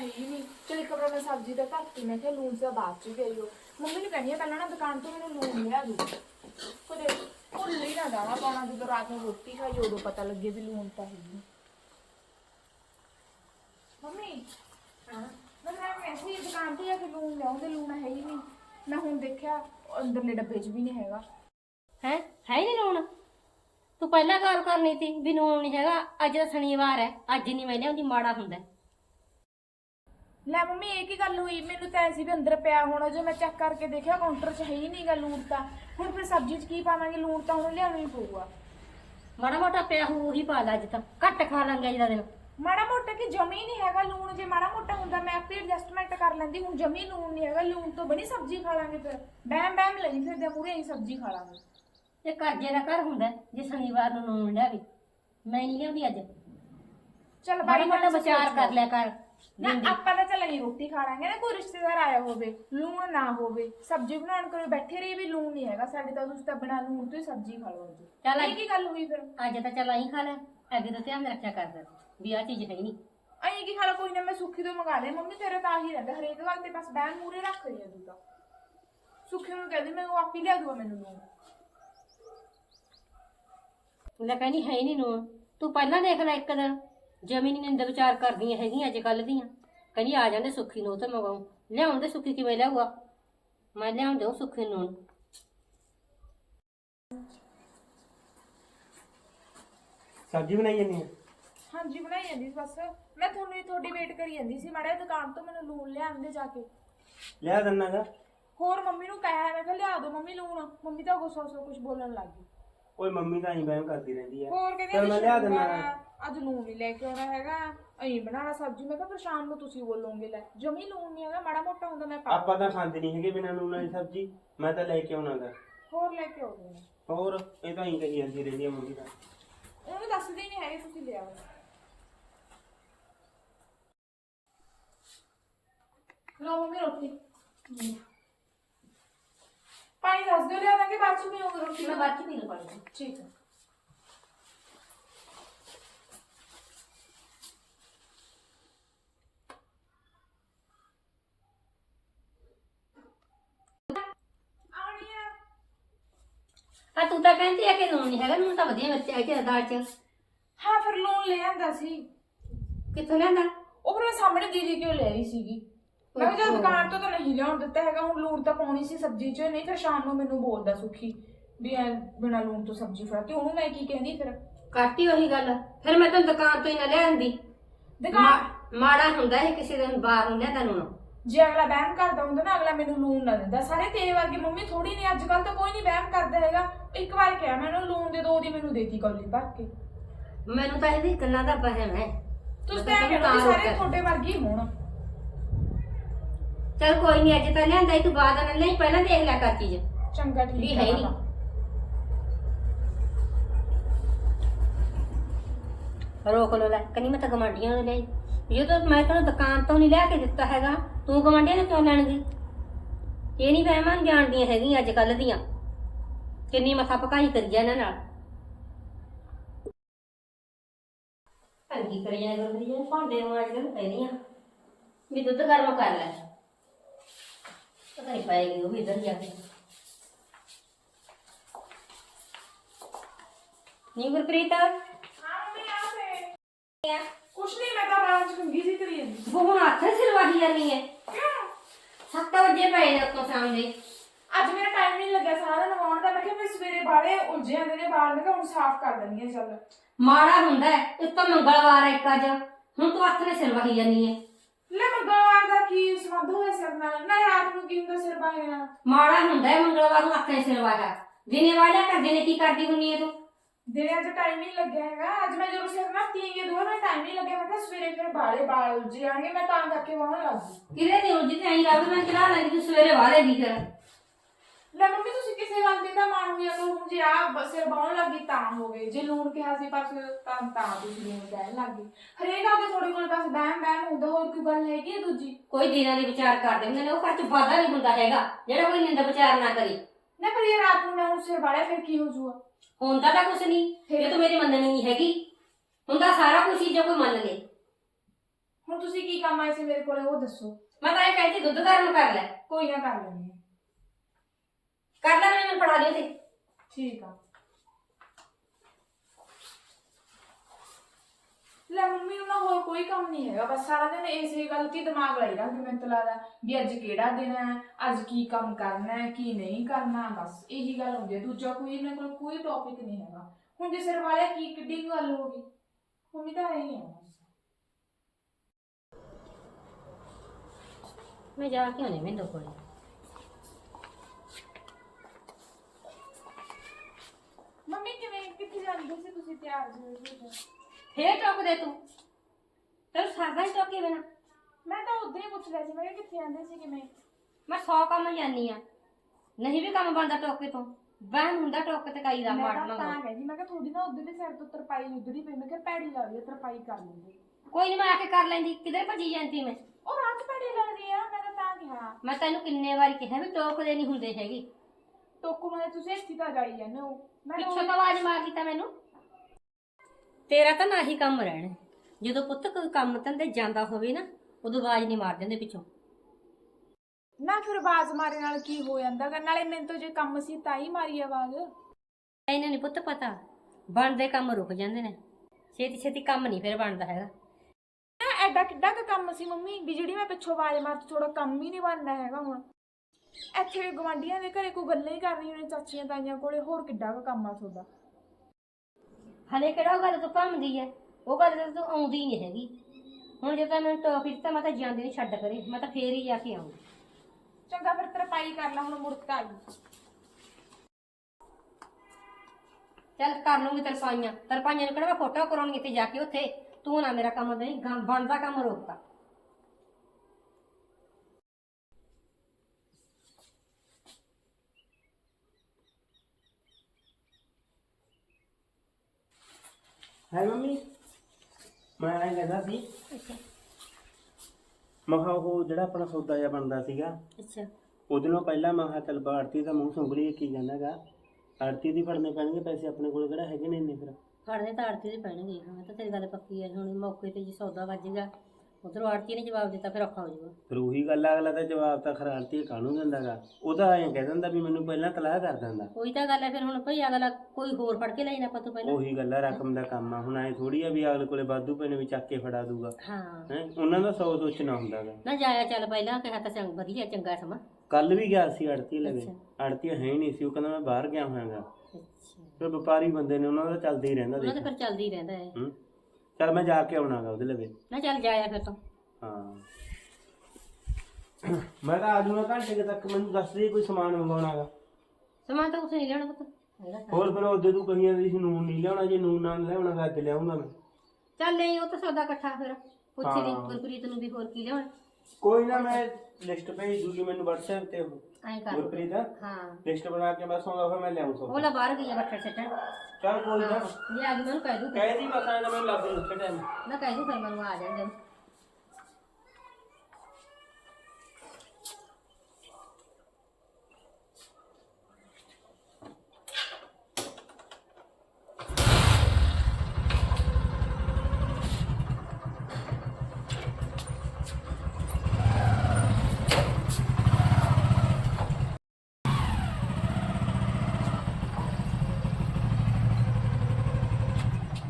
ਹੈ ਹੀ ਨਹੀਂ। ਚਲ ਇੱਕ ਵਾਰ ਮੈਂ ਸਬਜ਼ੀ ਦਾ ਘੱਟ ਮੈਂ ਕਿਹਾ ਲੂਣ ਦਾ ਬਾਅਦ ਚ ਗਈ ਹੋ ਮੰਮੀ ਨੂੰ ਕਹਿੰਦੀ ਆ, ਪਹਿਲਾਂ ਨਾ ਦੁਕਾਨ ਤੋਂ ਮੈਨੂੰ ਲੂਣ ਲਿਆ ਦੂ ਕਦੇ ਭੁੱਲ ਹੀ ਨਾ ਜਾਣਾ ਪਾਉਣਾ, ਜਦੋਂ ਰਾਤ ਨੂੰ ਰੋਟੀ ਖਾਈ, ਉਦੋਂ ਪਤਾ ਲੱਗੇ ਵੀ ਲੂਣ ਤਾਂ ਹੈ ਹੀ ਨਹੀਂ। ਮੰਮੀ ਹਾਂ ਮੈਂ ਕਿਹਾ ਵੈਸੇ ਹੀ ਦੁਕਾਨ ਤੇ ਆ ਕੇ ਲੂਣ ਲਿਆਉਂਦੇ ਲੂਣ ਹੈ ਹੀ ਨਹੀਂ। ਮੈਂ ਹੁਣ ਦੇਖਿਆ ਉਹ ਅੰਦਰਲੇ ਡੱਬੇ 'ਚ ਵੀ ਨਹੀਂ ਹੈਗਾ। ਹੈ? ਹੈ ਹੀ ਨਹੀਂ ਲੂਣ? ਤੂੰ ਪਹਿਲਾਂ ਗੱਲ ਕਰਨੀ ਸੀ ਵੀ ਲੂਣ ਨਹੀਂ ਹੈਗਾ, ਅੱਜ ਤਾਂ ਸ਼ਨੀਵਾਰ ਹੈ, ਅੱਜ ਨਹੀਂ ਮੈਂ ਲਿਆਉਂਦੀ, ਮਾੜਾ ਹੁੰਦਾ ਹੈ। ਲੈ ਮੰਮੀ ਇਹ ਕੀ ਗੱਲ ਹੋਈ? ਮੈਨੂੰ ਤਾਂ ਐਸੀ ਵੀ ਅੰਦਰ ਪਿਆ ਹੋਣਾ ਜੋ ਮੈਂ ਚੈੱਕ ਕਰਕੇ ਦੇਖਿਆ ਕਾਊਂਟਰ 'ਚ ਹੈ ਹੀ ਨਹੀਂਗਾ ਲੂਣ ਤਾਂ। ਹੁਣ ਫਿਰ ਸਬਜ਼ੀ 'ਚ ਕੀ ਪਾਵਾਂਗੇ? ਲੂਣ ਤਾਂ ਹੁਣ ਲਿਆਉਣਾ ਹੀ ਪਊਗਾ। ਮਾੜਾ ਮੋਟਾ ਪਿਆ ਹੋਊ ਉਹੀ ਪਾ ਲੈ ਅੱਜ ਤਾਂ। ਘੱਟ ਖਾ ਲਾਂਗੇ ਅੱਜ ਦਾ ਦਿਨ। ਮਾੜਾ ਮੋਟਾ ਕਿ ਜਮੀ ਨਹੀਂ ਹੈਗਾ ਲੂਣ ਜੇ ਮਾੜਾ ਮੋਟਾ ਹੁੰਦਾ ਮੈਂ ਆਪੇ ਐਡਜਸਟਮੈਂਟ ਕਰ ਲੈਂਦੀ ਹੁਣ ਜਮੀ ਲੂਣ ਨਹੀਂ ਹੈਗਾ ਲੂਣ ਤੋਂ ਬਣੀ ਸਬਜ਼ੀ ਖਾ ਲਾਂਗੇ ਫਿਰ। ਬੈਮ ਬੈਮ ਲਈ ਫਿਰਦੇ ਪੂਰੇ ਹੀ ਸਬਜ਼ੀ ਖਾ ਲਾਂਗੇ। ਇਹ ਕਰਜੇ ਦਾ ਘਰ ਹੁੰਦਾ ਹੈ, ਜੇ ਸ਼ਨੀਵਾਰ ਨੂੰ ਲੂਣ ਲਿਆਵੇ। ਮੈਂ ਨਹੀਂ ਲਿਆਉਂਦੀ ਅੱਜ। ਚਲ ਮਾੜਾ ਮੋਟਾ ਵਿਚਾਰ ਕਰ ਲਿਆ ਕਰ। ਨਾ ਆਪਾਂ ਤਾਂ ਚੱਲ ਅਸੀਂ ਰੋਟੀ ਖਾ ਲਾਂਗੇ ਨਾ ਕੋਈ ਰਿਸ਼ਤੇਦਾਰ ਆਇਆ ਹੋਵੇ ਲੂਣ ਨਾ ਹੋਵੇ ਸਬਜ਼ੀ ਬਣਾਉਣ ਕੋਲ ਬੈਠੇ ਰਹੀ ਵੀ ਲੂਣ ਨਹੀਂ ਹੈਗਾ ਸਾਡੇ ਤਾਂ ਤੁਸੀਂ ਤਾਂ ਬਿਨਾਂ ਲੂਣ ਤੋਂ ਹੀ ਸਬਜ਼ੀ ਖਾ ਲਓ ਜੀ ਚੱਲ ਇਹ ਕੀ ਗੱਲ ਹੋਈ ਫਿਰ? ਅੱਜ ਤਾਂ ਚੱਲ ਆਈ ਖਾ ਲੈ ਅੱਗੇ ਤਾਂ ਧਿਆਨ ਰੱਖਿਆ ਕਰਦਾ ਵੀ ਆਹ ਚੀਜ਼ ਹੈ ਨਹੀਂ। ਅਹੀਂ ਕੀ ਖਾਲਾ ਕੋਈ ਨਾ ਮੈਂ ਸੁੱਖੀ ਤੋਂ ਮੰਗਾ ਲੈ ਮੰਮੀ ਤੇਰਾ ਤਾਂ ਆਹੀ ਰਹਿੰਦਾ ਹਰੇਕ ਗੱਲ ਤੇ ਬਸ ਬੈਨ ਮੂਰੇ ਰੱਖ ਰਹੀ ਹੈ ਤੂੰ ਤਾਂ। ਸੁੱਖੀ ਨੂੰ ਕਹਿੰਦੀ ਮੈਂ ਉਹ ਆਪ ਹੀ ਲਿਆ ਦੂਆ ਮੈਨੂੰ ਲੂਣ। ਲੈ ਕਹਿੰਦੀ ਹੈ ਹੀ ਨਹੀਂ ਲੂਣ ਤੂੰ ਪਹਿਲਾਂ ਦੇਖ ਲੈ ਇੱਕ ਦਿਨ। ਜ਼ਮੀਨ ਨਿੰਦ ਵਿਚਾਰ ਕਰਦੀਆਂ ਹੈਗੀਆਂ ਅੱਜ ਕੱਲ ਦੀਆਂ। ਕਹਿੰਦੀ ਆ ਜਾਂਦੇ ਸੁੱਖੀ ਨੂੰ ਤੇ ਮਗਾਉ ਲਿਆਉਣ ਦੇ ਸੁੱਖੀ ਕਿਵੇਂ ਲਿਆਊਗਾ? ਮੈਂ ਲਿਆਉਣ ਦਿਓ ਸੁੱਖੀ ਨੂੰ ਸਬਜ਼ੀ ਬਣਾਈ ਜਾਂਦੀ ਹੈ ਹਾਂਜੀ ਬਣਾਈ ਜਾਂਦੀ ਸੀ ਬਸ। ਮੈਂ ਤੁਹਾਨੂੰ ਹੀ ਤੁਹਾਡੀ ਵੇਟ ਕਰੀ ਜਾਂਦੀ ਸੀ। ਮਾੜਾ ਜਿਹਾ ਦੁਕਾਨ ਤੋਂ ਮੈਨੂੰ ਲੂਣ ਲਿਆਉਂਦੇ ਜਾ ਕੇ। ਲਿਆ ਦੰਨਾਗਾ ਹੋਰ ਮੰਮੀ ਨੂੰ ਕਹਿਆ ਮੈਂ ਕਿਹਾ ਲਿਆ ਦਿਓ ਮੰਮੀ ਲੂਣ। ਮੰਮੀ ਤਾਂ ਗੁੱਸਾ ਗੁੱਸਾ ਕੁਝ ਬੋਲਣ ਲੱਗ ਗਈ। ਓਏ ਮੰਮੀ ਤਾਂ ਐਂ ਵਹਿਮ ਕਰਦੀ ਰਹਿੰਦੀ ਹੈ ਹੋਰ ਕਹਿੰਦੀ ਚੱਲ ਮੈਂ ਲਿਆ ਦਿੰਦਾ ਆ, ਅੱਜ ਲੂਣ ਨਹੀਂ ਲੈ ਕੇ ਆਉਣਾ ਹੈਗਾ ਅਹੀਂ ਬਣਾਣਾ ਸਬਜ਼ੀ। ਮੈਂ ਕਿਹਾ ਫਿਰ ਸ਼ਾਮ ਨੂੰ ਤੁਸੀਂ ਬੋਲੋਗੇ ਲੈ। ਜਮੀ ਲੂਣ ਨਹੀਂ ਹੈਗਾ ਮਾੜਾ ਮੋਟਾ ਹੁੰਦਾ ਮੈਂ ਪਾ ਆਪਾਂ ਤਾਂ ਖਾਂਦੇ ਨਹੀਂ ਹੈਗੇ ਬਿਨਾਂ ਨੂਨ ਵਾਲੀ ਸਬਜ਼ੀ ਮੈਂ ਤਾਂ ਲੈ ਕੇ ਆਉਣਾਗਾ ਹੋਰ ਲੈ ਕੇ ਆਉਂਦੇ ਨੇ। ਹੋਰ ਇਹ ਤਾਂ ਐਂ ਕਹੀ ਜਾਂਦੀ ਰਹਿੰਦੀ ਹੈ ਮੰਮੀ ਤਾਂ ਉਹਨੂੰ ਦੱਸਦੇ ਨਹੀਂ ਹੈਗੇ ਤੁਸੀਂ ਲਿਆਓ। ਲਓ ਮੰਮੀ ਰੋਟੀ। ਪਾਣੀ ਦੱਸ ਦਿਓ ਲਿਆ ਦਾਂਗੇ ਬਾਅਦ ਚ ਪੀਓਗੇ ਰੋਟੀ ਮੈਂ ਬਾਅਦ ਚ ਪੀ ਲਵਾਂਗੀ ਠੀਕ ਹੈ ਆਉਣੀ ਆ ਆ ਤੂੰ ਤਾਂ ਕਹਿੰਦੀ ਆ ਕਿ ਲੂਣ ਨਹੀਂ ਹੈਗਾ ਲੂਣ ਤਾਂ ਵਧੀਆ ਮਿਰਚ ਹੈ ਕਿ ਦਾਲ ਚ। ਹਾਂ ਫਿਰ ਲੋਨ ਲੈ ਆਂਦਾ ਸੀ। ਕਿੱਥੋਂ ਲਿਆਂਦਾ? ਉਹ ਫਿਰ ਮੈਂ ਸਾਹਮਣੇ ਦੀਦੀ ਕਿਉਂ ਲੈ ਰਹੀ ਸੀਗੀ? ਮੈਂ ਕਿਹਾ ਦੁਕਾਨ ਤੋਂ ਤਾਂ ਨਹੀਂ ਲਿਆਉਣ ਦਿੱਤਾ ਹੈਗਾ ਹੁਣ ਲੂਣ ਤਾਂ ਪਾਉਣੀ ਸੀ ਸਬਜ਼ੀ 'ਚ ਨਹੀਂ ਫਿਰ ਸ਼ਾਮ ਨੂੰ ਮੈਨੂੰ ਬੋਲਦਾ ਸੁਖੀ ਵੀ ਐ ਬਿਨਾ ਲੂਣ ਤੋਂ ਸਬਜ਼ੀ ਫੜਾ। ਤੇ ਉਹਨੂੰ ਮੈਂ ਕੀ ਕਹਿੰਦੀ ਫਿਰ? ਕਰਤੀ ਉਹੀ ਗੱਲ। ਫਿਰ ਮੈਂ ਤੈਨੂੰ ਦੁਕਾਨ ਤੋਂ ਹੀ ਨਾ ਲਿਆਂਦੀ। ਦੁਕਾਨ ਮਾ- ਮਾੜਾ ਹੁੰਦਾ ਹੈ ਕਿਸੇ ਦਿਨ ਬਾਹਰ ਨੂੰ ਲਿਆਂਦਾ ਲੂਣ। ਜੇ ਅਗਲਾ ਵਹਿਮ ਕਰਦਾ ਹੁੰਦਾ ਨਾ ਅਗਲਾ ਮੈਨੂੰ ਲੂਣ ਨਾ ਦਿੰਦਾ। ਸਾਰੇ ਤੇਰੇ ਵਰਗੇ ਮੰਮੀ ਥੋੜੀ ਨਹੀਂ ਅੱਜ ਕੱਲ ਤਾਂ ਕੋਈ ਨਹੀਂ ਵਹਿਮ ਕਰਦਾ ਹੈਗਾ। ਇੱਕ ਵਾਰ ਕਿਹਾ ਮੈਨੂੰ ਲੂਣ ਦੇ ਦੋ ਉਹਦੀ ਮੈਨੂੰ ਦੇਤੀ ਕੌਲੀ ਭਰ ਕੇ। ਮੈਨੂੰ ਤਾਂ ਇਹਦੀ ਗੱਲਾਂ ਦਾ ਵਹਿਮ ਹੈ। ਤੁਸੀਂ ਮੈਂ ਤਾਂ ਇਹ ਕਹਿੰਦੇ ਸਾਰੇ। ਤੁਹਾਡੇ ਵਰਗੇ ਹੀ ਹੋਣ। ਚਲ ਕੋਈ ਨਹੀਂ ਅੱਜ ਤਾਂ ਲਿਆਂਦਾ ਹੀ ਤੂੰ ਬਾਅਦ ਨਾਲ ਨਹੀਂ ਪਹਿਲਾਂ ਦੇਖ ਲਿਆ ਕਰ ਚੀਜ਼। ਚੰਗਾ ਵੀ ਠੀਕ ਹੈ ਹੀ। ਰੋਕ ਲੋ ਲੈ ਕਹਿੰਦੀ ਮੈਂ ਤਾਂ ਗਵਾਂਡੀਆਂ ਨੂੰ ਲਈ ਜੇ ਤਾਂ ਮੈਂ ਤੈਨੂੰ ਦੁਕਾਨ ਤੋਂ ਨਹੀਂ ਲਿਆ ਕੇ ਦਿੱਤਾ ਹੈਗਾ। ਤੂੰ ਗਵਾਂਡੀਆਂ ਨੇ ਕਿਉਂ ਲੈਣਗੇ ਇਹ ਨਹੀਂ ਵਹਿਮਾਂ ਜਾਣਦੀਆਂ ਹੈਗੀਆਂ ਅੱਜ ਕੱਲ ਦੀਆਂ। ਕਿੰਨੀ ਮੱਥਾ ਪਕਾਈ ਕਰੀ ਜਾ ਇਹਨਾਂ ਨਾਲ। ਅੰਗੀ ਕਰੀ ਜਾ ਗੁਰਦੀ ਜੀ ਭਾਂਡੇ ਨੂੰ ਕਹਿੰਦੀਆਂ ਵੀ ਦੁੱਧ ਗਰਮ ਕਰ ਲੈ। ਪਤਾ ਨਹੀਂ ਪਾਏਗੀ ਉਹ ਵੀ ਇਧਰ ਜਾ ਕੇ। ਨੀ ਗੁਰਪ੍ਰੀਤ? ਹਾਂ ਮੰਮੀ ਆ ਫੇ ਕੁਛ ਨਹੀਂ ਮੈਂ ਤਾਂ ਬਾਹਰ ਚ ਕੰਗੀ ਜੀ ਕਰੀ ਜਾਂਦੀ ਹੁਣ ਹੱਥ ਸਿਰ ਵਾਹੀ ਜਾਂਦੀ ਹੈ 7 ਵਜੇ ਪਏ ਨੇ ਉੱਤੋਂ ਸਾਹਮਣੇ। ਅੱਜ ਮੇਰਾ ਟਾਈਮ ਨਹੀਂ ਲੱਗਿਆ ਸਾਰਾ ਨਵਾਉਣ ਦਾ। ਮੈਂ ਕਿਹਾ ਮੈਂ ਸਵੇਰੇ ਬਾਲੇ ਉਲਝੇ ਜਾਂਦੇ ਨੇ ਬਾਹਰ ਮੈਂ ਕਿਹਾ ਹੁਣ ਸਾਫ਼ ਕਰ ਦਿੰਦੀ ਹਾਂ ਚੱਲ। ਮਾੜਾ ਹੁੰਦਾ ਹੈ ਇੱਕ ਤਾਂ ਮੰਗਲਵਾਰ ਹੈ ਇੱਕ ਅੱਜ। ਹੁਣ ਤੂੰ ਹੱਥ ਨੇ ਸਿਰ ਵਾਹੀ ਜਾਂਦੀ ਹੈ ਲੈ ਮੰਗਲਵਾਰ ਦਾ ਕੀ ਸੰਬੰਧ ਹੋਇਆ ਸਿਰ ਨਾਲ? ਨਾ ਰਾਤ ਨੂੰ ਕੀ ਹੁੰਦਾ ਸਿਰ ਬਾਹਰ? ਨਾਲ ਮਾੜਾ ਹੁੰਦਾ ਹੈ ਮੰਗਲਵਾਰ ਨੂੰ ਹੱਥ ਨੇ ਸਿਰ ਵਾਹਿਆ ਦਿਨੇ ਵਾਲਿਆ ਕਰ ਦਿਨੇ ਕੀ ਕਰਦੀ ਹੁੰਨੀ ਹੈ ਤੂੰ? ਦਿਨੇ ਅੱਜ ਟਾਈਮ ਨਹੀਂ ਲੱਗਿਆ ਹੈਗਾ। ਅੱਜ ਮੈਂ ਜਦੋਂ ਸਿਰ ਨਾਲ ਤੀਗੇ ਦੋ ਨਾ ਟਾਈਮ ਨਹੀਂ ਲੱਗਿਆ। ਮੈਂ ਕਿਹਾ ਸਵੇਰੇ ਫਿਰ ਬਾਲੇ ਬਾਲ ਉਲਝੇ ਆਣਗੇ ਮੈਂ ਤਾਂ ਕਰਕੇ ਵਾਹਣ ਲੱਗ ਗਈ। ਤੇ ਉਲਝ ਤੇ ਆਈ ਰੱਬ ਮੈਂ ਚੜਾ ਲੈਂਦੀ ਤੂੰ ਸਵੇਰੇ ਵਾਲੇ ਦੀ ਫਿਰ। ਲੈ ਮੰਮੀ ਤੁਸੀਂ ਕਿਸੇ ਗੱਲ ਦੀ ਤਾਂ ਹੋਇਆ ਕਰੋ ਹੁਣ ਜੇ ਆ ਸਿਰ ਬਾਹਣ ਲੱਗੀ ਤਾਂ ਹੋ ਗਏ। ਜੇ ਲੂਣ ਕਿਹਾ ਸੀ ਪਰ ਤਾਂ ਤਾਂ ਤੁਸੀਂ ਲੂਣ ਕਹਿਣ ਲੱਗ ਗਏ। ਹਰੇਕ ਤੇ ਤੁਹਾਡੇ ਕੋਲ ਬਸ ਬਹਿਮ ਬਹਿਮ ਹੁੰਦਾ ਹੋਰ ਕੋਈ ਗੱਲ ਹੈਗੀ ਹੈ ਦੂਜੀ? ਕੋਈ ਦਿਨਾਂ ਦੇ ਵਿਚਾਰ ਕਰਦੇ ਹੁੰਦੇ ਨੇ ਉਹ ਘਰ ਚ ਵਾਦਾ ਨਹੀਂ ਹੁੰਦਾ ਹੈਗਾ ਜਿਹੜਾ ਕੋਈ ਨਿੰਦਾ ਵਿਚਾਰ ਨਾ ਕਰੇ। ਨਾ ਪਰ ਇਹ ਰਾਤ ਨੂੰ ਮੈਂ ਹੁਣ ਸਿਰ ਫਿਰ ਕੀ ਹੋ ਜੂਗਾ ਹੁੰਦਾ ਤਾਂ ਕੁਛ ਨਹੀਂ ਇਹ ਤਾਂ ਮੇਰੀ ਮੰਨਣੀ ਨਹੀਂ ਹੈਗੀ। ਹੁੰਦਾ ਸਾਰਾ ਕੁਝ ਹੀ ਜੋ ਕੋਈ ਮੰਨ ਲੇ। ਹੁਣ ਤੁਸੀਂ ਕੀ ਕੰਮ ਆਏ ਸੀ ਮੇਰੇ ਕੋਲੇ ਉਹ ਦੱਸੋ। ਮੈਂ ਤਾਂ ਇਹ ਕਹਿੰਦੀ ਦੁੱਧ ਗਰਮ ਕਰ ਲੈ। ਕੋਈ ਨਾ ਕਰ ਲੈਂਦੇ ਹਾਂ। ਕਰ ਲੈ ਮੈਨੂੰ ਫੜਾ ਦਿਓ ਤੇ। ਠੀਕ ਆ। ਲੈ ਮੰਮੀ ਨੂੰ ਨਾ ਹੋਰ ਕੋਈ ਕੰਮ ਨਹੀਂ ਹੈਗਾ ਬਸ ਸਾਰਾ ਦਿਨ ਇਸੇ ਗੱਲ ਤੇ ਹੀ ਦਿਮਾਗ ਲਾਈ ਰੱਖਦੀ ਮੈਨੂੰ ਤਾਂ ਲੱਗਦਾ ਵੀ ਅੱਜ ਕਿਹੜਾ ਦਿਨ ਹੈ ਅੱਜ ਕੀ ਕੰਮ ਕਰਨਾ ਹੈ ਕੀ ਨਹੀਂ ਕਰਨਾ ਬਸ ਇਹੀ ਗੱਲ ਹੁੰਦੀ ਹੈ। ਦੂਜਾ ਕੋਈ ਇਹਨਾਂ ਕੋਲ ਕੋਈ ਟੌਪਿਕ ਨਹੀਂ ਹੈਗਾ। ਹੁਣ ਜੇ ਸਿਰ ਵਾਲੇ ਕੀ ਕਿੱਡੀ ਕੁ ਗੱਲ ਹੋ ਗਈ? ਮੰਮੀ ਤਾਂ ਇਹੀ ਹੈ ਬਸ। ਮੈਂ ਜਾ ਕੇ ਆਉਣੀ ਮੈਨੂੰ ਕੋਲ। ਮੰਮੀ ਕਿਵੇਂ ਕਿੱਥੇ ਜਾਂਦੇ ਸੀ ਤੁਸੀਂ ਤਿਆਰ? ਜਿਹੇ ਹੋ ਕੇ? ਫੇਰ ਚੁੱਕ ਦੇ ਤੂੰ। ਤੈਨੂੰ ਸਰਦਾ ਹੀ ਚੁੱਕੇ ਬਿਨਾ ਮੈਂ ਤਾਂ ਉਦੋਂ ਹੀ ਪੁੱਛ ਲਿਆ ਸੀ ਮੈਂ ਕਿਹਾ ਕਿੱਥੇ ਜਾਂਦੇ ਸੀ ਕਿਵੇਂ ਮੈਂ ਸੌ ਕੰਮ ਜਾਨੀ ਆ। ਨਹੀਂ ਵੀ ਕੰਮ ਬਣਦਾ ਟੋਕੇ ਤੋਂ। ਵਹਿਮ ਹੁੰਦਾ ਟੋਕੇ ਤੇ ਕਾਈ ਦਾ ਮੈਂ ਮਾੜ ਤਾਂ ਮੰਗਾ ਕਹਿੰਦੀ ਮੈਂ ਕਿਹਾ ਥੋੜੀ ਨਾ ਉਧਰਲੀ ਸਾਈਡ ਤੋਂ ਤਰਪਾਈ ਉਧਰੀ ਪਈ ਮੈਂ ਕਿਹਾ ਪੈੜੀ ਲਾ ਲਈ ਤਰਪਾਈ ਕਰ ਲੈਂਦੇ। ਕੋਈ ਨਹੀਂ ਮੈਂ ਆ ਕੇ ਕਰ ਲੈਂਦੀ। ਕਿਧਰ ਭੱਜੀ ਜਾਂਦੀ ਮੈਂ? ਉਹ ਰਾਤ ਪੈੜੀ ਲੱਗਦੀ ਆ ਮੈਂ ਤਾਂ ਤਾਂ ਕਿਹਾ। ਮੈਂ ਤੈਨੂੰ ਕਿੰਨੇ ਵਾਰੀ ਕਿਹਾ ਵੀ ਟੋਕਦੇ ਨਹੀਂ ਹੁੰਦੇ ਹੈਗੇ। ਟੋਕੂ ਮੈਂ ਤੁਸੀਂ ਇੱਥੇ ਤਾਂ ਜਾਈ ਜਾਂਦੇ ਹੋ। ਮੈਂ ਪਿੱਛੋਂ ਤਾਂ ਆਵਾਜ਼ ਮਾਰ ਦਿੱਤਾ ਮੈਨੂੰ। ਤੇਰਾ ਤਾਂ ਨਾ ਹੀ ਕੰਮ ਰਹਿਣਾ ਜਦੋਂ ਪੁੱਤ ਕੋਈ ਕੰਮ ਧੰਦੇ ਜਾਂਦਾ ਹੋਵੇ ਨਾ ਉਦੋਂ ਆਵਾਜ਼ ਨਹੀਂ ਮਾਰ ਦਿੰਦੇ ਪਿੱਛੋਂ। ਨਾ ਫਿਰ ਆਵਾਜ਼ ਮਾਰੇ ਨਾਲ ਕੀ ਹੋ ਜਾਂਦਾ ਗਾ? ਨਾਲੇ ਮੈਨੂੰ ਤਾਂ ਜੇ ਕੰਮ ਸੀ ਤਾਂ ਹੀ ਮਾਰੀ ਆਵਾਜ਼। ਇਹਨਾਂ ਨਹੀਂ ਪੁੱਤ ਪਤਾ। ਬਣਦੇ ਕੰਮ ਰੁਕ ਜਾਂਦੇ ਨੇ। ਛੇਤੀ ਛੇਤੀ ਕੰਮ ਨਹੀਂ ਫਿਰ ਬਣਦਾ ਹੈਗਾ। ਨਾ ਐਡਾ ਕਿੱਡਾ ਕੁ ਕੰਮ ਸੀ ਮੰਮੀ ਵੀ ਜਿਹੜੀ ਮੈਂ ਪਿੱਛੋਂ ਆਵਾਜ਼ ਮਾਰ ਥੋੜਾ ਕੰਮ ਹੀ ਨਹੀਂ ਬਣਦਾ ਹੈਗਾ ਹੁਣ। ਇੱਥੇ ਗਵਾਂਢੀਆਂ ਦੇ ਘਰੇ ਕੋਈ ਗੱਲਾਂ ਹੀ ਕਰਨੀ ਹੋਣੀ ਚਾਚੀਆਂ ਤਾਈਆਂ ਕੋਲੇ ਹੋਰ ਕਿੱਡਾ ਕੁ ਕੰਮ ਆ ਤੁਹਾਡਾ? ਹਲੇ ਕਿਹੜਾ ਉਹ ਗੱਲ ਤੂੰ ਭੰਮਦੀ ਐ? ਉਹ ਗੱਲ ਤਾਂ ਤੂੰ ਆਉਂਦੀ ਨਹੀਂ ਹੈਗੀ। ਹੁਣ ਜੇ ਤਾਂ ਮੈਨੂੰ ਟੋਕ ਦਿੱਤਾ ਮੈਂ ਤਾਂ ਜਾਂਦੀ ਨਹੀਂ ਛੱਡ ਕਰੇ ਮੈਂ ਤਾਂ ਫੇਰ ਹੀ ਜਾ ਕੇ ਆਉਂਗੀ ਚੰਗਾ ਫਿਰ ਤਰਪਾਈ ਕਰ ਲੈ ਹੁਣ ਮੁੜ ਕੇ ਆਈ ਚੱਲ ਕਰ ਲੂੰਗੀ ਤਰਪਾਈਆਂ। ਤਰਪਾਈਆਂ ਨੂੰ ਕਿਹੜਾ ਮੈਂ ਫੋਟੋ ਕਰਾਉਣੀ ਇੱਥੇ ਜਾ ਕੇ ਉੱਥੇ? ਤੂੰ ਨਾ ਮੇਰਾ ਕੰਮ ਨਹੀਂ ਬਣਦਾ ਕੰਮ ਰੋਕਤਾ ਹੈ ਮੰਮੀ ਮੈਂ ਐਂ ਕਹਿੰਦਾ ਸੀ ਮੈਂ ਕਿਹਾ ਉਹ ਜਿਹੜਾ ਆਪਣਾ ਸੌਦਾ ਜਿਹਾ ਬਣਦਾ ਸੀਗਾ ਅੱਛਾ। ਉਹਦੇ ਨਾਲ ਪਹਿਲਾਂ ਮੈਂ ਕਿਹਾ ਚੱਲ ਬਾੜਤੀ ਦਾ ਮੂੰਹ ਸੁੰਗੜੀ ਕੀ ਜਾਂਦਾਗਾ ਆੜਤੀ ਦੀ ਫੜਨੇ ਪੈਣਗੇ ਪੈਸੇ ਆਪਣੇ ਕੋਲ ਕਿਹੜਾ ਹੈਗੇ ਨੇ ਇੰਨੇ ਫਿਰ? ਫੜਨੇ ਤਾਂ ਆੜਤੀ ਦੇ ਪੈਣਗੇ ਹਾਂ ਤਾਂ ਤੇਰੀ ਗੱਲ ਪੱਕੀ ਹੈ ਹੁਣ ਮੌਕੇ ਤੇ ਜੇ ਸੌਦਾ ਵੱਜੇਗਾ ਉਧਰੋਂ ਆੜਤੀ ਨੇ ਜਵਾਬ ਦਿੱਤਾ ਫਿਰ ਔਖਾ ਹੋ ਜਾਊਗਾ। ਫਿਰ ਉਹੀ ਗੱਲ ਆ, ਅਗਲਾ ਤਾਂ ਜਵਾਬ ਤਾਂ ਖਰਾ ਆੜਤੀ ਕਾਹਨੂੰ ਦਿੰਦਾਗਾ ਉਹਦਾ ਐਂ ਕਹਿ ਦਿੰਦਾ ਵੀ ਮੈਨੂੰ ਪਹਿਲਾਂ ਤਲਾਹ ਕਰ ਦਿੰਦਾ। ਉਹੀ ਤਾਂ ਗੱਲ ਹੈ ਫਿਰ ਹੁਣ ਭਈ ਅਗਲਾ ਕੋਈ ਹੋਰ ਫੜ ਕੇ ਲੈ ਜਾਣਾ ਆਪਾਂ ਤੋਂ ਪਹਿਲਾਂ। ਉਹੀ ਗੱਲ ਆ ਰਕਮ ਦਾ ਕੰਮ ਆ। ਹੁਣ ਐ ਥੋੜੀ ਆ ਵੀ ਅਗਲੇ ਕੋਲੇ ਵਾਧੂ ਪੈਣੇ ਵੀ ਚੱਕ ਕੇ ਫੜਾ ਦੂਗਾ। ਹਾਂ। ਹੈ? ਉਹਨਾਂ ਦਾ ਸੌ ਸੋਚਣਾ ਹੁੰਦਾਗਾ ਨਾ ਜਾਇਆ ਚੱਲ ਪਹਿਲਾਂ ਕਿਹਾ ਤਾਂ ਚੰਗ ਵਧੀਆ ਚੰਗਾ ਸਮਾਂ। ਕੱਲ ਵੀ ਗਿਆ ਸੀ ਆੜਤੀ ਲਵੇ। ਆੜਤੀ ਹੈ ਹੀ ਨਹੀਂ ਸੀ ਉਹ ਕਹਿੰਦਾ ਮੈਂ ਬਾਹਰ ਗਿਆ ਹੋਇਆਗਾ। ਅੱਛਾ। ਫਿਰ ਵਪਾਰੀ ਬੰਦੇ ਨੇ ਉਹਨਾਂ ਦਾ ਚੱਲਦਾ ਹੀ ਰਹਿੰਦਾ ਉਹਨਾਂ ਦੇਖ ਤਾਂ ਫਿਰ ਚੱਲਦੀ ਹੀ ਰਹਿੰਦਾ ਹੈ। ਹੂੰ। ਚੱਲ ਮੈਂ ਜਾ ਕੇ ਆਉਣਾਗਾ ਉਹਦੇ ਲਵੇ। ਨਾ ਚੱਲ ਜਾਇਆ ਫਿਰ ਤੋਂ। ਹਾਂ। ਮੈਂ ਤਾਂ ਆ ਜਾਊਂਗਾ ਘੰਟੇ ਕੁ ਤੱਕ ਮੈਨੂੰ ਦੱਸ ਦੇ ਕੋਈ ਸਮਾਨ ਮੰਗਵਾਉਣਾਗਾ। ਸਮਾਨ ਤਾਂ ਉਸ ਨਹੀਂ ਲੈਣਾ ਪੁੱਤ। ਹੈਗਾ ਸਾਰਾ। ਹੋਰ ਫਿਰ ਉਹਦੇ ਤੂੰ ਕਹੀਆਂ ਸੀ ਨੂਨ ਨਹੀਂ ਲਿਆਉਣਾ ਜੇ ਨੂਨ ਨਾਲ ਲਿਆਉਣਾ ਅੱਜ ਲਿਆਉਂਗਾ ਮੈਂ। ਚੱਲ ਨਹੀਂ ਉਹ ਤਾਂ ਸੌਦਾ ਇਕੱਠਾ ਫਿਰ। ਪੁੱਛੀ ਦੀ ਹਾਂ। ਗੁਰਪ੍ਰੀਤ ਨੂੰ ਵੀ ਹੋਰ ਕੀ ਲਿਆਉਣਾ। ਕੋਈ ਨਾ ਮੈਂ ਲਿਸਟ ਭੇਜ ਦੂਗੀ ਮੈਨੂੰ WhatsApp ਤੇ ਉਹ। ਐਂ ਕਰ ਲਓ। ਗੁਰਪ੍ਰੀਤ? ਹਾਂ। ਲਿਸਟ ਬਣਾ ਕੇ ਬਸ ਆਉਂਦਾ ਫਿਰ ਮੈਂ ਲਿਆਉਂ ਸੋ ਉਹ ਲਾ ਬਾਹਰ ਗਈ ਆ ਬੱਠਾ ਸੱਟਣ ਚੱਲ ਕੋਈ ਨਾ। ਜੇ ਗਈ ਮੈਨੂੰ ਕਹਿ ਦੂ। ਕਹਿ ਦੀ ਬਸ ਤਾਂ ਮੈਨੂੰ ਲੱਗ ਜੂ ਉਸੇ ਟਾਈਮ। ਨਾ ਕਹਿ ਦੂ ਫਿਰ ਮੈਨੂੰ ਆ ਜਾਂਦੇ ਨੇ।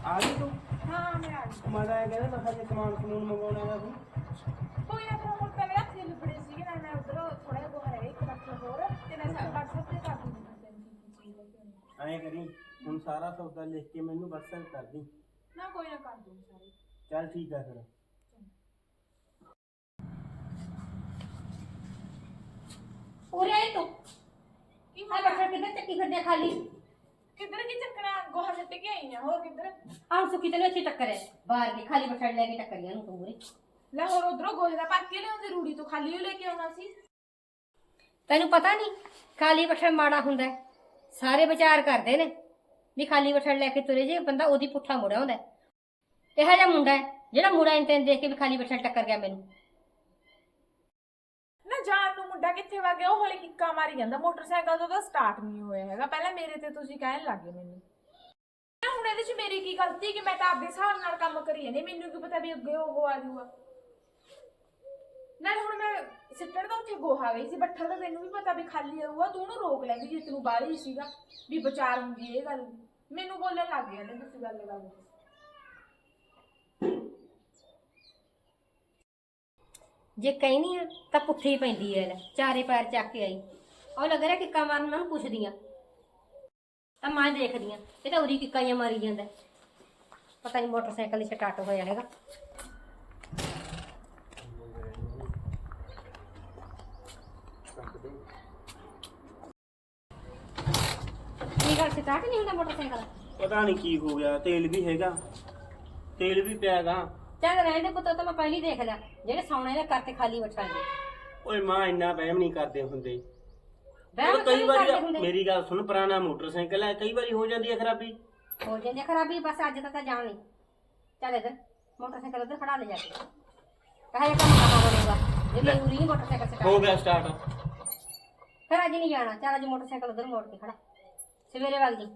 ਆ ਗਈ ਤੂੰ ਹਾਂ ਮੈਂ ਆ ਗਈ ਮੈਂ ਤਾਂ ਇਹ ਕਹਿੰਦਾ ਮੈਂ ਸਾਡੇ ਸਮਾਨ ਸਮੂਨ ਮੰਗਵਾਉਣਾ ਹੈ ਤੂੰ ਕੋਈ ਨਾ ਫਿਰ ਹੁਣ ਤਾਂ ਮੇਰੇ ਹੱਥ ਲਿਬੜੇ ਸੀਗੇ ਨਾ ਮੈਂ ਉਧਰੋਂ ਥੋੜਾ ਜਿਹਾ ਗੋਹਾ ਰਹਿ ਇੱਕ ਬੱਚਾ ਹੋਰ ਤੇ ਮੈਂ ਸਭ WhatsApp ਤੇ ਕਰ ਦੂੰਗੀ ਮੈਂ ਤੈਨੂੰ ਕੀ ਕੀ ਚੀਜ਼ ਲੈ ਕੇ ਆਉਣੀ। ਐਂ ਕਰੀ ਹੁਣ ਸਾਰਾ ਸੌਦਾ ਲਿਖ ਕੇ ਮੈਨੂੰ WhatsApp ਕਰ ਦੀ ਨਾ ਕੋਈ ਨਾ ਕਰ ਦੂੰਗੀ ਸਾਰੇ। ਚੱਲ ਠੀਕ ਆ ਫਿਰ। ਉਰੇ ਆਈ ਤੂੰ। ਕੀ ਆ ਬੱਠਾ ਕਿੱਧਰ ਚੱਕੀ ਫਿਰਦੇ ਖਾਲੀ? ਕਿੱਧਰ ਕੀ ਚੱਕਣਾ? ਗੋਹਾ ਸਿੱਟ ਕੇ ਆਈ ਆ ਹੋਰ ਕਿੱਧਰ? ਆਹ ਸੁੱਕੀ ਤੈਨੂੰ ਇੱਥੇ ਟੱਕਰ ਹੈ ਬਾਹਰ ਕੇ ਖਾਲੀ ਬੱਠਾ ਲੈ ਕੇ ਟੱਕਰੀਆਂ ਨੂੰ ਤੂੰ ਉਰੇ। ਲੈ ਹੋਰ ਉਧਰੋਂ ਗੋਹੇ ਦਾ ਭਰ ਕੇ ਲਿਆਉਂਦੇ ਰੂੜੀ ਤੋਂ ਖਾਲੀ ਲੈ ਕੇ ਆਉਣਾ ਸੀ। ਤੈਨੂੰ ਪਤਾ ਨਹੀਂ ਖਾਲੀ ਬੱਠਾ ਮਾੜਾ ਹੁੰਦਾ ਹੈ। ਸਾਰੇ ਵਿਚਾਰ ਕਰਦੇ ਨੇ ਵੀ ਖਾਲੀ ਬੱਠਾ ਲੈ ਕੇ ਤੁਰੇ ਜੇ, ਬੰਦਾ ਉਹਦੀ ਪੁੱਠਾ ਮੁੜਿਆ ਹੁੰਦਾ ਹੈ। ਇਹੋ ਜਿਹਾ ਮੁੰਡਾ ਹੈ, ਜਿਹੜਾ ਮੁੰਡਾ ਇੰਤੇ ਦੇਖ ਕੇ ਵੀ ਖਾਲੀ ਬੱਠਾ ਟੱਕਰ ਗਿਆ ਮੈਨੂੰ। ਨਾ ਜਾਣ ਨੂੰ ਮੁੰਡਾ ਕਿੱਥੇ ਵਗ ਗਿਆ, ਉਹ ਹਲੇ ਕਿੱਕਾ ਮਾਰੀ ਜਾਂਦਾ। ਮੋਟਰਸਾਈਕਲ ਤੋਂ ਤਾਂ ਸਟਾਰਟ ਨਹੀਂ ਹੋਇਆ ਹੈਗਾ। ਪਹਿਲਾਂ ਮੇਰੇ ਤੇ ਤੁਸੀਂ ਕਹਿਣ ਲੱਗੇ ਮੈਨੂੰ। ਨਾ ਹੁਣ ਇਹਦੇ 'ਚ ਮੇਰੀ ਕੀ ਗਲਤੀ ਕਿ ਮੈਂ ਤਾਂ ਆਪਦੇ ਹਿਸਾਬ ਨਾਲ ਕੰਮ ਕਰੀ ਜਾਂਦੀ ਮੈਨੂੰ ਕੀ ਪਤਾ ਵੀ ਅੱਗੇ ਉਹ ਆ ਜਾਊਗਾ। ਨਾਲੇ ਹੁਣ ਮੈਂ ਸਿੱਟਣ ਤਾਂ ਉੱਥੇ ਗੋਹਾ ਗਈ ਸੀ, ਬੱਠਲ ਤਾਂ ਤੈਨੂੰ ਵੀ ਪਤਾ ਵੀ ਖਾਲੀ ਰਹੂਗਾ ਤੂੰ ਉਹਨੂੰ ਰੋਕ ਲੈਂਦੀ ਜੇ ਤੈਨੂੰ ਬਾਹਰ ਹੀ ਸੀਗਾ, ਵੀ ਵਿਚਾਰ ਹੁੰਦੀ ਇਹ ਗੱਲ ਮੈਨੂੰ ਬੋਲਣ ਲੱਗ ਗਿਆ ਨੇ ਤੁਸੀਂ ਗੱਲ ਗੱਲ ਜੇ ਕਹਿਨੀ ਆ, ਤਾਂ ਪੁੱਠੀ ਪੈਂਦੀ ਐ ਲੈ, ਚਾਰੇ ਪੈਰ ਚੱਕ ਕੇ ਆਈ। ਉਹ ਲੱਗ ਰਿਹਾ ਕਿੱਕਾ ਮਾਰਨ, ਮੈਂ ਉਹਨੂੰ ਪੁੱਛਦੀ ਆ। ਤਾਂ ਮੈਂ ਦੇਖਦੀ ਆ, ਇਹ ਤਾਂ ਉਰੀ ਕਿੱਕਾ ਜਿਹਾ ਮਾਰੀ ਜਾਂਦਾ। ਪਤਾ ਨਹੀਂ ਮੋਟਰਸਾਈਕਲ ਹੀ ਸਟਾਰਟ ਹੋਇਆ ਹੈਗਾ ਕੀ ਗੱਲ ਸਟਾਰਟ ਨਹੀਂ ਹੁੰਦਾ ਮੋਟਰਸਾਈਕਲ? ਪਤਾ ਨਹੀਂ ਕੀ ਹੋ ਗਿਆ ਤੇਲ ਵੀ ਹੈਗਾ ਤੇਲ ਵੀ ਪਿਆਗਾ ਚੱਲ ਰਹਿਣ ਦੇ ਪੁੱਤ ਉਹ ਤਾਂ ਮੈਂ ਪਹਿਲੀ ਦੇਖ ਲਿਆ ਜਿਹੜੇ ਸੌਣੇ ਦੇ ਕਰਤੇ ਖਾਲੀ ਬੈਠਾਂਗੇ ਓਏ ਮਾਂ ਇੰਨਾ ਵਹਿਮ ਨਹੀਂ ਕਰਦੇ ਹੁੰਦੇ। ਵਹਿਮ ਉਹ ਕਈ ਕਰਦੇ ਵਾਰੀ ਹੁੰਦੇ? ਮੇਰੀ ਗੱਲ ਸੁਣ ਪੁਰਾਣਾ ਮੋਟਰਸਾਈਕਲ ਹੈ ਕਈ ਵਾਰੀ ਹੋ ਜਾਂਦੀ ਹੈ ਖਰਾਬੀ। ਹੋ ਜਾਂਦੀ ਆ ਖਰਾਬੀ ਬਸ ਅੱਜ ਤਾਂ ਜਾਣ ਨਹੀਂ। ਚੱਲ ਇੱਧਰ ਮੋਟਰਸਾਈਕਲ ਉੱਧਰ ਖੜਾ ਲੈ ਜਾ ਕੇ। ਕਹਾ ਇਹ ਕੰਮ ਕਹਾ ਬਣੇਗਾ ਜੇ ਨਹੀਂ ਮੋਟਰਸਾਈਕਲ ਹੋ ਸਟਾਰਟ ਗਿਆ ਸਟਾਰਟ ਫਿਰ ਅੱਜ ਨਹੀਂ ਜਾਣਾ ਚੱਲ ਅੱਜ ਮੋਟਰਸਾਈਕਲ ਉੱਧਰ ਮੋੜ ਕੇ ਖੜਾ। ਸਵੇਰੇ ਵਗ ਜੀ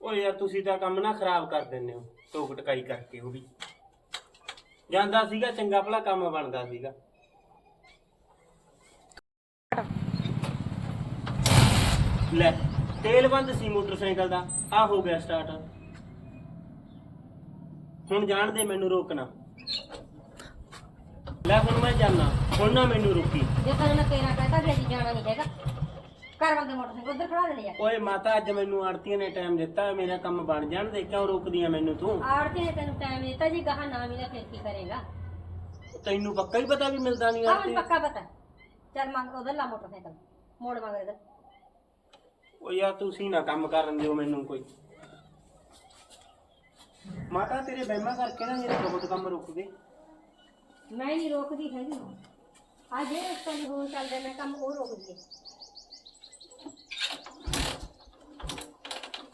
ਓਏ ਯਾਰ ਤੁਸੀਂ ਤਾਂ ਕੰਮ ਨਾ ਖਰਾਬ ਕਰ ਦਿੰਦੇ ਹੋ। ਟੋਕ ਟਕਾਈ ਕਰਕੇ ਉਹ ਵੀ। ਜਾਂਦਾ ਸੀਗਾ ਚੰਗਾ ਭਲਾ ਕੰਮ ਬਣਦਾ ਸੀਗਾ। ਲੈ ਤੇਲ ਬੰਦ ਸੀ ਮੋਟਰਸਾਈਕਲ ਦਾ। ਆ ਹੋ ਗਿਆ ਸਟਾਰਟ ਹੁਣ ਜਾਣ ਦੇ ਮੈਨੂੰ ਰੋਕਣਾ। ਲੈ ਹੁਣ ਮੈਂ ਜਾਣਾ ਹੁਣ ਨਾ ਮੈਨੂੰ ਰੋਕੀ। ਜੇ ਤੈਨੂੰ ਮੈਂ ਤੇਰਾ ਕਹਤਾ ਵੀ ਜਾਣਾ ਨਹੀਂ ਹੈਗਾ। ਘਰ ਬੰਦੇ ਮੋਟਰਸਾਈਕਲ ਉੱਧਰ ਖੜਾ ਲੈ ਜਾ ਓਏ ਮਾਤਾ ਅੱਜ ਮੈਨੂੰ ਆੜਤੀਆਂ ਨੇ ਟਾਈਮ ਦਿੱਤਾ ਮੇਰਾ ਕੰਮ ਬਣ ਜਾਣ ਦੇ ਕਿਉਂ ਰੋਕਦੀਆਂ ਮੈਨੂੰ ਤੂੰ? ਆੜਤੀ ਨੇ ਤੈਨੂੰ ਟਾਈਮ ਦਿੱਤਾ ਜੀ ਗਾਹਾਂ ਨਾ ਮਿਲਿਆ ਫਿਰ ਕੀ ਕਰੇਗਾ। ਤੈਨੂੰ ਪੱਕਾ ਹੀ ਪਤਾ ਵੀ ਮਿਲਦਾ ਨਹੀਂ ਹਾਂ ਆੜਤੀ ਮੈਨੂੰ ਪੱਕਾ ਪਤਾ। ਚੱਲ ਮੰਗ ਉਧਰ ਲਾ ਮੋਟਰਸਾਈਕਲ ਮੋੜ ਮਗਰ ਇੱਧਰ। ਓ ਯਾਰ ਤੁਸੀਂ ਨਾ ਕੰਮ ਕਰਨ ਦਿਓ ਮੈਨੂੰ ਕੋਈ। ਮਾਤਾ ਤੇਰੇ ਬਹਿਮਾ ਕਰਕੇ ਨਾ ਮੇਰੇ ਬਹੁਤ ਕੰਮ ਰੁਕ ਗਏ। ਮੈਂ ਨਹੀਂ ਰੋਕਦੀ ਹੈਗੀ। ਆ ਜੇ ਰਸਤਾ ਨਹੀਂ ਹੋ ਚੱਲਦਾ ਮੈਂ ਕੰਮ ਉਹ ਰੋਕਦੀ ਹੈ।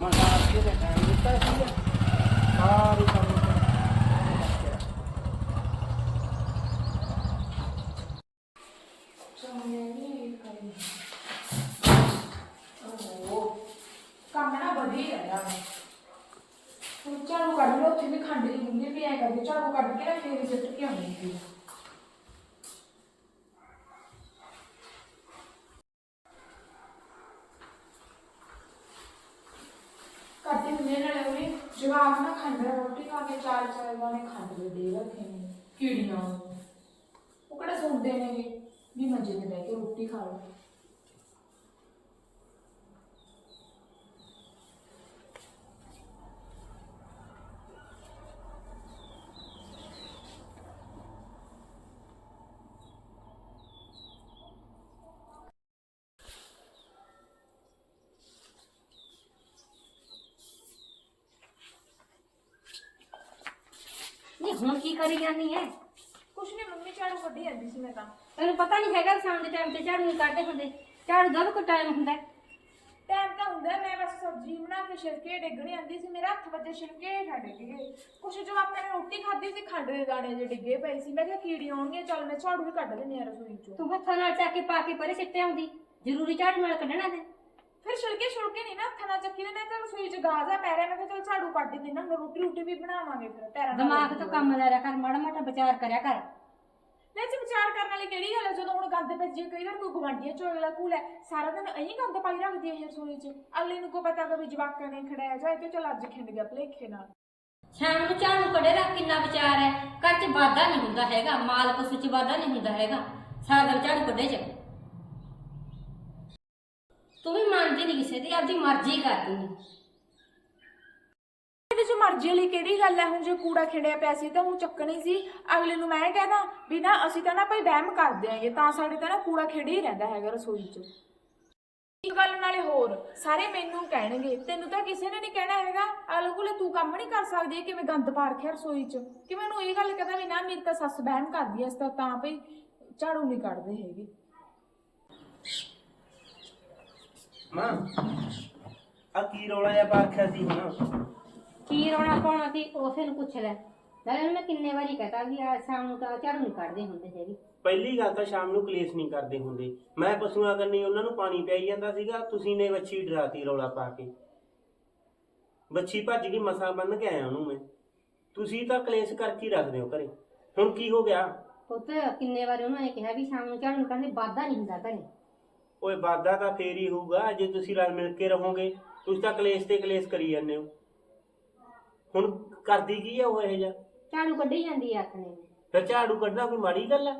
ਮਾਤਾ ਆਪਕੇ ਨੇ ਟਾਈਮ ਦਿੱਤਾ ਸੀ ਸਾਰੇ ਕੰਮ ਕੰਮ ਨਾ ਵਧੀਆ ਰਿਹਾ ਹੁਣ ਝਾੜੂ ਕੱਢ ਲਓ, ਉੱਥੇ ਵੀ ਖੰਡ ਦੀ ਗੁੰਦੀ ਵੀ ਐ ਕਰਦੇ ਝਾੜੂ ਕੱਢ ਕੇ ਨਾ ਫੇਰ ਸਿੱਟ ਕੇ ਆਉਂਦੀ ਸੀ ਕਰਦੇ ਹੁੰਦੇ ਨਾਲੇ ਉਹਨੇ ਜਵਾਬ ਨਾ ਖੰਡ ਨਾਲ ਰੋਟੀ ਖਾ ਕੇ ਚਾਰ ਚਾਰ ਖੰਡ ਦੇ ਦੇ ਰੱਖੇ ਨੇ, ਕੀੜੀਆਂ ਨੂੰ। ਉਹ ਕਿਹੜਾ ਸੁਣਦੇ ਨੇਗੇ ਵੀ ਮੰਜੇ ਤੇ ਬਹਿ ਕੇ ਰੋਟੀ ਖਾ ਲਓ ਹੁਣ ਕੀ ਕਰੀ ਜਾਂਦੀ ਹੈ ਕੁਛ ਨਹੀਂ ਮੰਮੀ ਝਾੜੂ ਕੱਢੀ ਜਾਂਦੀ ਸੀ ਮੈਂ ਤਾਂ। ਤੈਨੂੰ ਪਤਾ ਨਹੀਂ ਹੈਗਾ ਸ਼ਾਮ ਦੇ ਟਾਈਮ ਤੇ ਝਾੜੂ ਨਹੀਂ ਕੱਢਦੇ ਹੁੰਦੇ। ਝਾੜੂ ਦਾ ਵੀ ਕੋਈ ਟਾਈਮ ਹੁੰਦਾ ਹੈ। ਟਾਈਮ ਤਾਂ ਹੁੰਦਾ ਹੈ, ਮੈਂ ਬਸ ਸਬਜ਼ੀ ਬਣਾ ਕੇ ਛਿਲਕੇ ਡਿੱਗਣੀ ਆਂਦੀ ਸੀ। ਮੇਰਾ ਹੱਥ ਵੱਜੇ ਛਿਲਕੇ ਡਿੱਗ ਗਏ ਕੁਛ ਜੋ ਆਪਾਂ ਨੇ ਰੋਟੀ ਖਾਧੀ ਸੀ ਖੰਡ ਦੇ ਦਾਣੇ ਜੇ ਡਿੱਗੇ ਪਏ ਸੀ। ਮੈਂ ਕਿਹਾ ਕੀੜੀ ਆਉਣਗੀਆਂ ਚੱਲ ਮੈਂ ਝਾੜੂ ਵੀ ਕੱਢ ਦਿੰਦੀ ਆ ਰਸੋਈ ਚੋਂ। ਤੂੰ ਹੱਥਾਂ ਨਾਲ ਚੱਕ ਕੇ ਪਾ ਕੇ ਪਰੇ ਸਿੱਟੇ ਆਉਂਦੀ। ਜ਼ਰੂਰੀ ਝਾੜੂ ਨਾਲ ਕੱਢਣਾ ਤੇ। ਫਿਰ ਛਿਲਕੇ ਛੁਲਕੇ ਨਹੀਂ ਨਾ ਹੱਥਾਂ ਨਾਲ ਚੱਕੀ ਦੇ ਨਹੀਂ ਤਾਂ ਰਸੋਈ ਚ ਗਾਜ਼ਾ ਪੈ ਰਿਹਾ ਮੈਂ ਕਿਹਾ ਚੱਲ ਝਾੜੂ ਕੱਢ ਹੀ ਦੇਣਾ ਰੋਟੀ ਰੋਟੀ ਵੀ ਬਣਾਵਾਂਗੇ ਫਿਰ ਪੈਰਾਂ ਨਾਲ ਦਿਮਾਗ ਤੋਂ ਕੰਮ ਲੈ ਰਿਆ ਕਰ ਮਾੜਾ ਮਾੜਾ ਵਿਚਾਰ ਕਰਿਆ ਕਰ। ਲੈ ਜੀ ਵਿਚਾਰ ਕਰਨ ਵਾਲੀ ਕਿਹੜੀ ਗੱਲ ਹੈ ਜਦੋਂ ਹੁਣ ਗੰਦ ਪੈ ਜੇ ਕਈ ਵਾਰ ਕੋਈ ਗਵਾਂਢੀਆਂ ਚੋਂ ਅਗਲਾ ਕੂਲ ਹੈ ਸਾਰਾ ਦਿਨ ਐਂ ਗੰਦ ਪਾਈ ਰੱਖਦੀ ਹੈ ਰਸੋਈ ਚ। ਅਗਲੇ ਨੂੰ ਕੋ ਪਤਾ ਕਿ ਵੀ ਜਵਾਕਾਂ ਨੇ ਖੜਾਇਆ ਜਾਏ ਤੇ ਚਲ ਅੱਜ ਖਿੰਡ ਗਿਆ ਭਲੇਖੇ ਨਾਲ। ਸ਼ਾਮ ਨੂੰ ਝਾੜੂ ਕੱਢੇ ਦਾ ਕਿੰਨਾ ਵਿਚਾਰ ਹੈ। ਘਰ 'ਚ ਵਾਧਾ ਨਹੀਂ ਹੁੰਦਾ ਹੈਗਾ ਮਾਲ ਪਸ਼ੂ 'ਚ ਵਾਧਾ ਨਹੀਂ ਹੁੰਦਾ ਹੈਗਾ। ਸਾਰਾ ਦਿਨ ਝਾੜੂ ਕੱਢੇ ਚ। ਤੂੰ ਵੀ ਮੰਨਦੀ ਨਹੀਂ ਕਿਸੇ ਦੀ, ਆਪਦੀ ਮਰਜ਼ੀ ਕਰਦੀ ਹੈ ਇਹਦੇ ਚ ਮਰਜ਼ੀ ਵਾਲੀ ਕਿਹੜੀ ਗੱਲ ਹੈ ਹੁਣ ਜੇ ਕੂੜਾ ਖਿੰਡਿਆ ਪਿਆ ਸੀ ਤਾਂ ਹੁਣ ਚੱਕਣੀ ਸੀ। ਅਗਲੇ ਨੂੰ ਮੈਂ ਕਹਿਦਾ ਵੀ ਨਾ, ਅਸੀਂ ਤਾਂ ਨਾ ਭਾਈ ਵਹਿਮ ਕਰਦੇ ਆਂਗੇ ਤਾਂ ਸਾਡੇ ਤਾਂ ਨਾ ਕੂੜਾ ਖਿੰਡ ਹੀ ਰਹਿੰਦਾ ਹੈਗਾ ਰਸੋਈ 'ਚ। ਇੱਕ ਗੱਲ ਨਾਲੇ ਹੋਰ, ਸਾਰੇ ਮੈਨੂੰ ਕਹਿਣਗੇ, ਤੈਨੂੰ ਤਾਂ ਕਿਸੇ ਨੇ ਨਹੀਂ ਕਹਿਣਾ ਹੈਗਾ। ਅਗਲੇ ਕੋਲੇ ਤੂੰ ਕੰਮ ਨਹੀਂ ਕਰ ਸਕਦੀ ਕਿਵੇਂ ਗੰਦ ਪਾ ਰੱਖਿਆ ਰਸੋਈ 'ਚ? ਕਿ ਮੈਨੂੰ ਇਹ ਗੱਲ ਕਹਦਾ ਵੀ ਨਾ, ਮੇਰੀ ਤਾਂ ਸੱਸ ਵਹਿਮ ਕਰਦੀ ਐ ਇਸ ਤਾਂ ਤਾਂ ਭਈ ਝਾੜੂ ਨਹੀਂ ਕੱਢਦੇ ਹੈਗੇ। ਮਾਂ ਆ ਕੀ ਰੌਲਾ ਜਿਹਾ ਪਾਰਖਿਆ ਸੀ ਹੁਣ? ਕੀ ਰੋਣਾ ਪਾਉਣਾ ਸੀ ਉਸੇ ਨੂੰ ਪੁੱਛ ਲੈ। ਨਾਲੇ ਉਹਨੂੰ ਮੈਂ ਕਿੰਨੇ ਵਾਰੀ ਕਹਤਾ ਵੀ ਆ ਸ਼ਾਮ ਨੂੰ ਤਾਂ ਝਾੜੂ ਨਹੀਂ ਕੱਢਦੇ ਹੁੰਦੇ ਹੈਗੇ। ਪਹਿਲੀ ਗੱਲ ਤਾਂ ਸ਼ਾਮ ਨੂੰ ਕਲੇਸ਼ ਨਹੀਂ ਕਰਦੇ ਹੁੰਦੇ। ਮੈਂ ਪਸ਼ੂਆਂ ਕੰਨੀ ਉਹਨਾਂ ਨੂੰ ਪਾਣੀ ਪਿਆਈ ਜਾਂਦਾ ਸੀਗਾ ਤੁਸੀਂ ਨੇ ਵੱਛੀ ਡਰਾਤੀ ਰੌਲਾ ਪਾ ਕੇ। ਵੱਛੀ ਭੱਜ ਗਈ ਮਸਾ ਬੰਨ ਕੇ ਆਇਆ ਉਹਨੂੰ ਮੈਂ। ਤੁਸੀਂ ਤਾਂ ਕਲੇਸ਼ ਕਰਕੇ ਹੀ ਰੱਖਦੇ ਹੋ ਘਰੇ। ਹੁਣ ਕੀ ਹੋ ਗਿਆ? ਪੁੱਤ ਕਿੰਨੇ ਵਾਰ ਉਹਨਾਂ ਨੇ ਕਿਹਾ ਵੀ ਸ਼ਾਮ ਨੂੰ ਝਾੜੂ ਕਰਨੇ ਵਾਦਾ ਨਹੀਂ ਹੁੰਦਾ ਘਰੇ। ਓਏ ਵਾਦਾ ਤਾਂ ਫੇਰ ਹੀ ਹੋਊਗਾ ਜੇ ਤੁਸੀਂ ਰਲ ਮਿਲ ਕੇ ਰਹੋਗੇ ਤੁਸੀਂ ਤਾਂ ਕਲੇਸ਼ ਤੇ ਕਲੇਸ਼ ਕਰੀ ਜਾਂਦੇ ਹੋ। ਹੁਣ ਕਰਦੀ ਕੀ ਆ ਉਹ ਇਹ ਜਿਹਾ? ਝਾੜੂ ਕੱਢੀ ਜਾਂਦੀ ਆ ਆਥਣੇ ਨੂੰ। ਫਿਰ ਝਾੜੂ ਕੱਢਣਾ ਕੋਈ ਮਾੜੀ ਗੱਲ ਆ।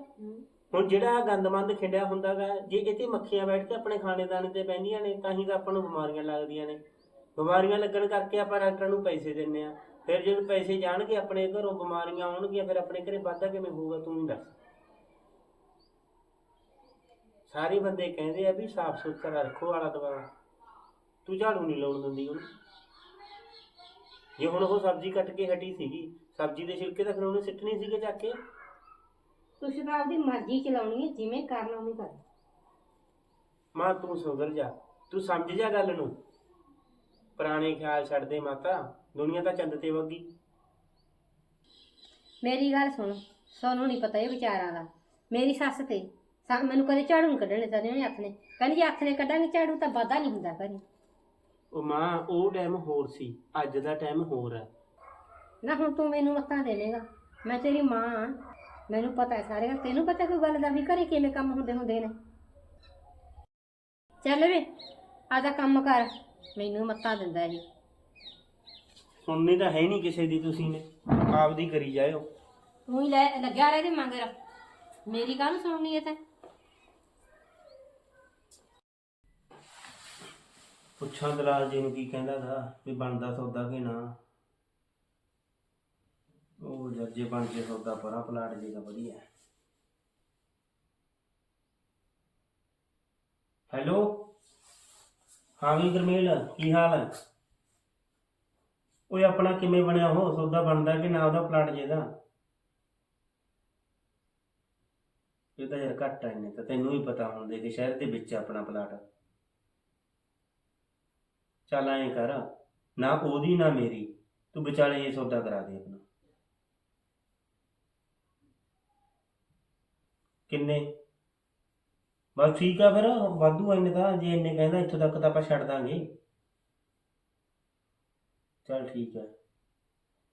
ਹੁਣ ਜਿਹੜਾ ਗੰਦਮੰਦ ਖਿੰਡਿਆ ਹੁੰਦਾਗਾ ਜੇ ਇਹਤੇ ਮੱਖੀਆਂ ਬੈਠ ਕੇ ਆਪਣੇ ਖਾਣੇ ਦਾਣੇ ਤੇ ਬਹਿੰਦੀਆਂ ਨੇ ਤਾਂ ਹੀ ਤਾਂ ਆਪਾਂ ਨੂੰ ਬਿਮਾਰੀਆਂ ਲੱਗਦੀਆਂ ਨੇ। ਬਿਮਾਰੀਆਂ ਲੱਗਣ ਕਰਕੇ ਆਪਾਂ ਡਾਕਟਰਾਂ ਨੂੰ ਪੈਸੇ ਦਿੰਨੇ ਆ। ਫਿਰ ਜਦੋਂ ਪੈਸੇ ਜਾਣਗੇ ਆਪਣੇ ਘਰੋਂ ਬਿਮਾਰੀਆਂ ਆਉਣਗੀਆਂ ਫਿਰ ਆਪਣੇ ਘਰੇ ਵਾਧਾ ਕਿਵੇਂ ਹੋਊਗਾ ਤੂੰ ਹੀ ਦੱਸ। ਸਾਰੇ ਬੰਦੇ ਕਹਿੰਦੇ ਆ ਵੀ ਸਾਫ਼ ਸੁਥਰਾ ਰੱਖੋ ਆਲਾ ਦੁਆਲਾ। ਤੂੰ ਝਾੜੂ ਨਹੀਂ ਲਾਉਣ ਦਿੰਦੀ ਉਹਨੂੰ। ਜੇ ਹੁਣ ਉਹ ਸਬਜ਼ੀ ਕੱਟ ਕੇ ਹਟੀ ਸੀਗੀ ਸਬਜ਼ੀ ਦੇ ਛਿਲਕੇ ਤਾਂ ਫਿਰ ਉਹਨੇ ਸਿੱਟਣੀ ਸੀਗੇ ਚੱਕ ਕੇ। ਤੁਸੀਂ ਤਾਂ ਆਪਦੀ ਮਰਜ਼ੀ ਚਲਾਉਣੀ ਹੈ ਜਿਵੇਂ ਕਰਨਾ ਉਵੇਂ ਕਰ। ਮਾਂ ਤੂੰ ਸੁਧਰ ਜਾ। ਤੂੰ ਸਮਝ ਜਾ ਗੱਲ ਨੂੰ। ਪੁਰਾਣੇ ਖਿਆਲ ਛੱਡ ਦੇ ਮਾਤਾ। ਦੁਨੀਆ ਤਾਂ ਚੰਦ ਤੇ ਵਗੀ। ਮੇਰੀ ਗੱਲ ਸੁਣ। ਸੋਨੂੰ ਨਹੀਂ ਪਤਾ ਇਹ ਵਿਚਾਰਾਂ ਦਾ। ਮੇਰੀ ਸੱਸ ਤੇ। ਸਾ- ਮੈਨੂੰ ਕਦੇ ਝਾੜੂ ਨਹੀਂ ਕੱਢਣੇ ਤਾਂ ਉਹਨੇ ਨੇ ਕਹਿੰਦੀ ਜੇ ਨੇ ਕੱਢਾਂਗੇ ਝਾੜੂ ਤਾਂ ਵਾਦਾ ਨਹੀਂ ਹੁੰਦਾ ਘਰੇ ਉਹ ਮਾਂ ਉਹ ਟਾਈਮ ਹੋਰ ਸੀ ਅੱਜ ਦਾ ਟਾਈਮ ਹੋਰ ਹੈ। ਨਾ ਹੁਣ ਤੂੰ ਮੈਨੂੰ ਮੱਤਾਂ ਦੇਵੇਂਗਾ ਮੈਂ ਤੇਰੀ ਮਾਂ ਆਂ, ਮੈਨੂੰ ਪਤਾ ਹੈ ਸਾਰੇ ਗੱਲ ਤੈਨੂੰ ਪਤਾ ਕੋਈ ਗੱਲ ਦਾ ਵੀ ਘਰੇ ਕਿਵੇਂ ਕੰਮ ਹੁੰਦੇ ਹੁੰਦੇ ਨੇ। ਚੱਲ ਵੇ ਆਦਾ ਕੰਮ ਕਰ। ਮੈਨੂੰ ਮੱਤਾਂ ਦਿੰਦਾ ਇਹ। ਸੁਣਨੀ ਤਾਂ ਹੈ ਨਹੀਂ ਕਿਸੇ ਦੀ ਤੁਸੀਂ ਨੇ। ਆਪਦੀ ਕਰੀ ਜਾਇਓ। ਤੂੰ ਹੀ ਲੈ ਲੱਗਿਆ ਰਹਿ ਦੇ ਮੰਗਰ। ਮੇਰੀ ਕਾਹਨੂੰ ਸੁਣਨੀ ਹੈ ਤੈਂ। ਪੁੱਛਾਂ ਦਲਾਲ ਜੀ ਨੂੰ ਕੀ ਕਹਿੰਦਾ ਦਾ ਵੀ ਬਣਦਾ ਸੌਦਾ ਕਿ ਨਾ? ਉਹ ਜੇ ਬਣ ਕੇ ਸੌਦਾ, ਪਰਾਂ ਪਲਾਟ ਜੀ ਦਾ ਵਧੀਆ ਹੈਲੋ? ਹਾਂ ਵੀ ਗਰਮੇਲ, ਕੀ ਹਾਲ ਹੈ? ਓਏ ਆਪਣਾ ਕਿਵੇਂ ਬਣਿਆ ਉਹ? ਸੌਦਾ ਬਣਦਾ ਕਿ ਨਾ ਉਹਦਾ ਪਲਾਟ ਜਿਹਦਾ ਇਹ ਤਾਂ ਯਾਰ ਘੱਟ ਆ ਇਹਨੇ, ਤਾਂ ਤੈਨੂੰ ਹੀ ਪਤਾ ਹੁਣ ਦੇ ਕਿ ਸ਼ਹਿਰ ਦੇ ਵਿੱਚ ਆਪਣਾ ਪਲਾਟ। ਚੱਲ ਐਂ ਕਰ, ਨਾ ਉਹਦੀ ਨਾ ਮੇਰੀ, ਤੂੰ ਵਿਚਾਲੇ ਇਹ ਸੌਦਾ ਕਰਾ ਦੇ ਆਪਣਾ। ਕਿੰਨੇ? ਬਸ ਠੀਕ ਆ ਫਿਰ, ਵਾਧੂ ਇੰਨੇ ਤਾਂ, ਜੇ ਇੰਨੇ ਕਹਿੰਦਾ ਇੱਥੋਂ ਤੱਕ ਤਾਂ ਆਪਾਂ ਛੱਡ ਦਾਂਗੇ। ਚੱਲ ਠੀਕ ਹੈ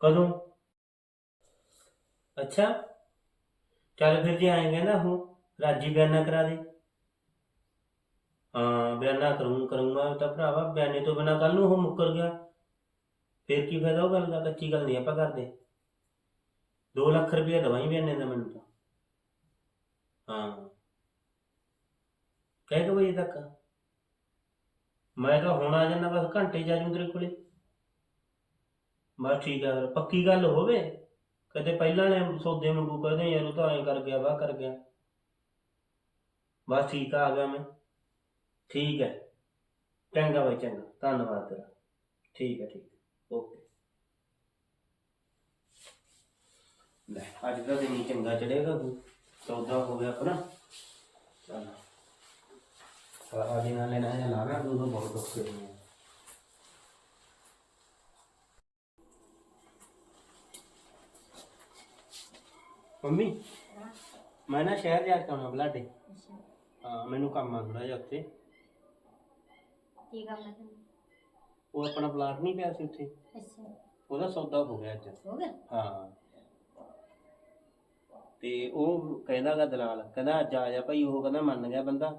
ਕਦੋਂ? ਅੱਛਾ। ਚੱਲ ਫਿਰ ਜੇ ਆਏਂਗੇ ਨਾ ਉਹ ਰਾਜੀ ਬਿਆਨਾ ਕਰਾ ਦੇ। ਹਾਂ ਬਿਆਨਾ ਕਰੂੰ, ਕਰੂੰਗਾ ਤਾਂ ਭਰਾਵਾ ਬਿਆਨੇ ਤੋਂ ਬਿਨਾ ਕੱਲ ਨੂੰ ਉਹ ਮੁੱਕਰ ਗਿਆ। ਫਿਰ ਕੀ ਫਾਇਦਾ ਉਹ ਗੱਲ ਦਾ, ਕੱਚੀ ਗੱਲ ਨਹੀਂ ਆਪਾਂ ਕਰਦੇ। 2 ਲੱਖ ਰੁਪਏ ਦਵਾਈ ਬਿਆਨੇ ਦਾ ਮੈਨੂੰ ਤਾਂ। ਹਾਂ। ਕਹਿ ਕੇ ਵਜੇ ਤੱਕ। ਮੈਂ ਤਾਂ ਹੁਣ ਆ ਜਾਣਾ ਬਸ ਘੰਟੇ ਚ ਆ ਤੇਰੇ ਕੋਲੇ। ਬਸ ਠੀਕ ਆ ਫਿਰ ਪੱਕੀ ਗੱਲ ਹੋਵੇ। ਕਦੇ ਪਹਿਲਾਂ ਨੇ ਸੌਦੇ ਮੰਗੂ ਕਹਦੇ ਯਾਰ ਉਹ ਤਾਂ ਐਂ ਕਰ ਗਿਆ, ਵਾਹ ਕਰ ਗਿਆ। ਬਸ ਠੀਕ ਆ ਆ ਗਿਆ ਮੈਂ। ਠੀਕ ਹੈ। ਚੰਗਾ ਬਾਈ ਚੰਗਾ। ਧੰਨਵਾਦ ਤੇਰਾ। ਠੀਕ ਹੈ ਠੀਕ। ਹੈ ਓਕੇ। ਲੈ ਅੱਜ ਦਾ ਦਿਨ ਹੀ ਚੰਗਾ ਚੜੇਗਾ ਤੂੰ ਸੌਦਾ ਹੋ ਗਿਆ ਆਪਣਾ। ਚਲ। ਆ ਜੀ ਨਾਲ ਲੈਣਾ ਹੈ ਲਾਣਾ ਤੂੰ ਤਾਂ ਬਹੁਤ ਔਖੇ ਨੇ ਮੰਮੀ ਮੈਂ ਨਾ ਸ਼ਹਿਰ ਜਾ ਕੇ ਆਉਣਾ ਬਲਾਡੇ। ਹਾਂ ਮੈਨੂੰ ਕੰਮ ਆ ਥੋੜਾ ਜਿਹਾ ਉੱਥੇ। ਕੀ ਤੈਨੂੰ? ਉਹ ਆਪਣਾ ਪਲਾਟ ਨਹੀਂ ਪਿਆ ਸੀ ਉੱਥੇ। ਅੱਛਾ। ਉਹਦਾ ਸੌਦਾ ਹੋ ਗਿਆ ਅੱਜ। ਹੋ ਗਿਆ? ਹਾਂ। ਤੇ ਉਹ ਕਹਿੰਦਾਗਾ ਦਲਾਲ ਕਹਿੰਦਾ ਅੱਜ ਆ ਜਾ ਭਾਈ ਉਹ ਕਹਿੰਦਾ ਮੰਨ ਗਿਆ ਬੰਦਾ।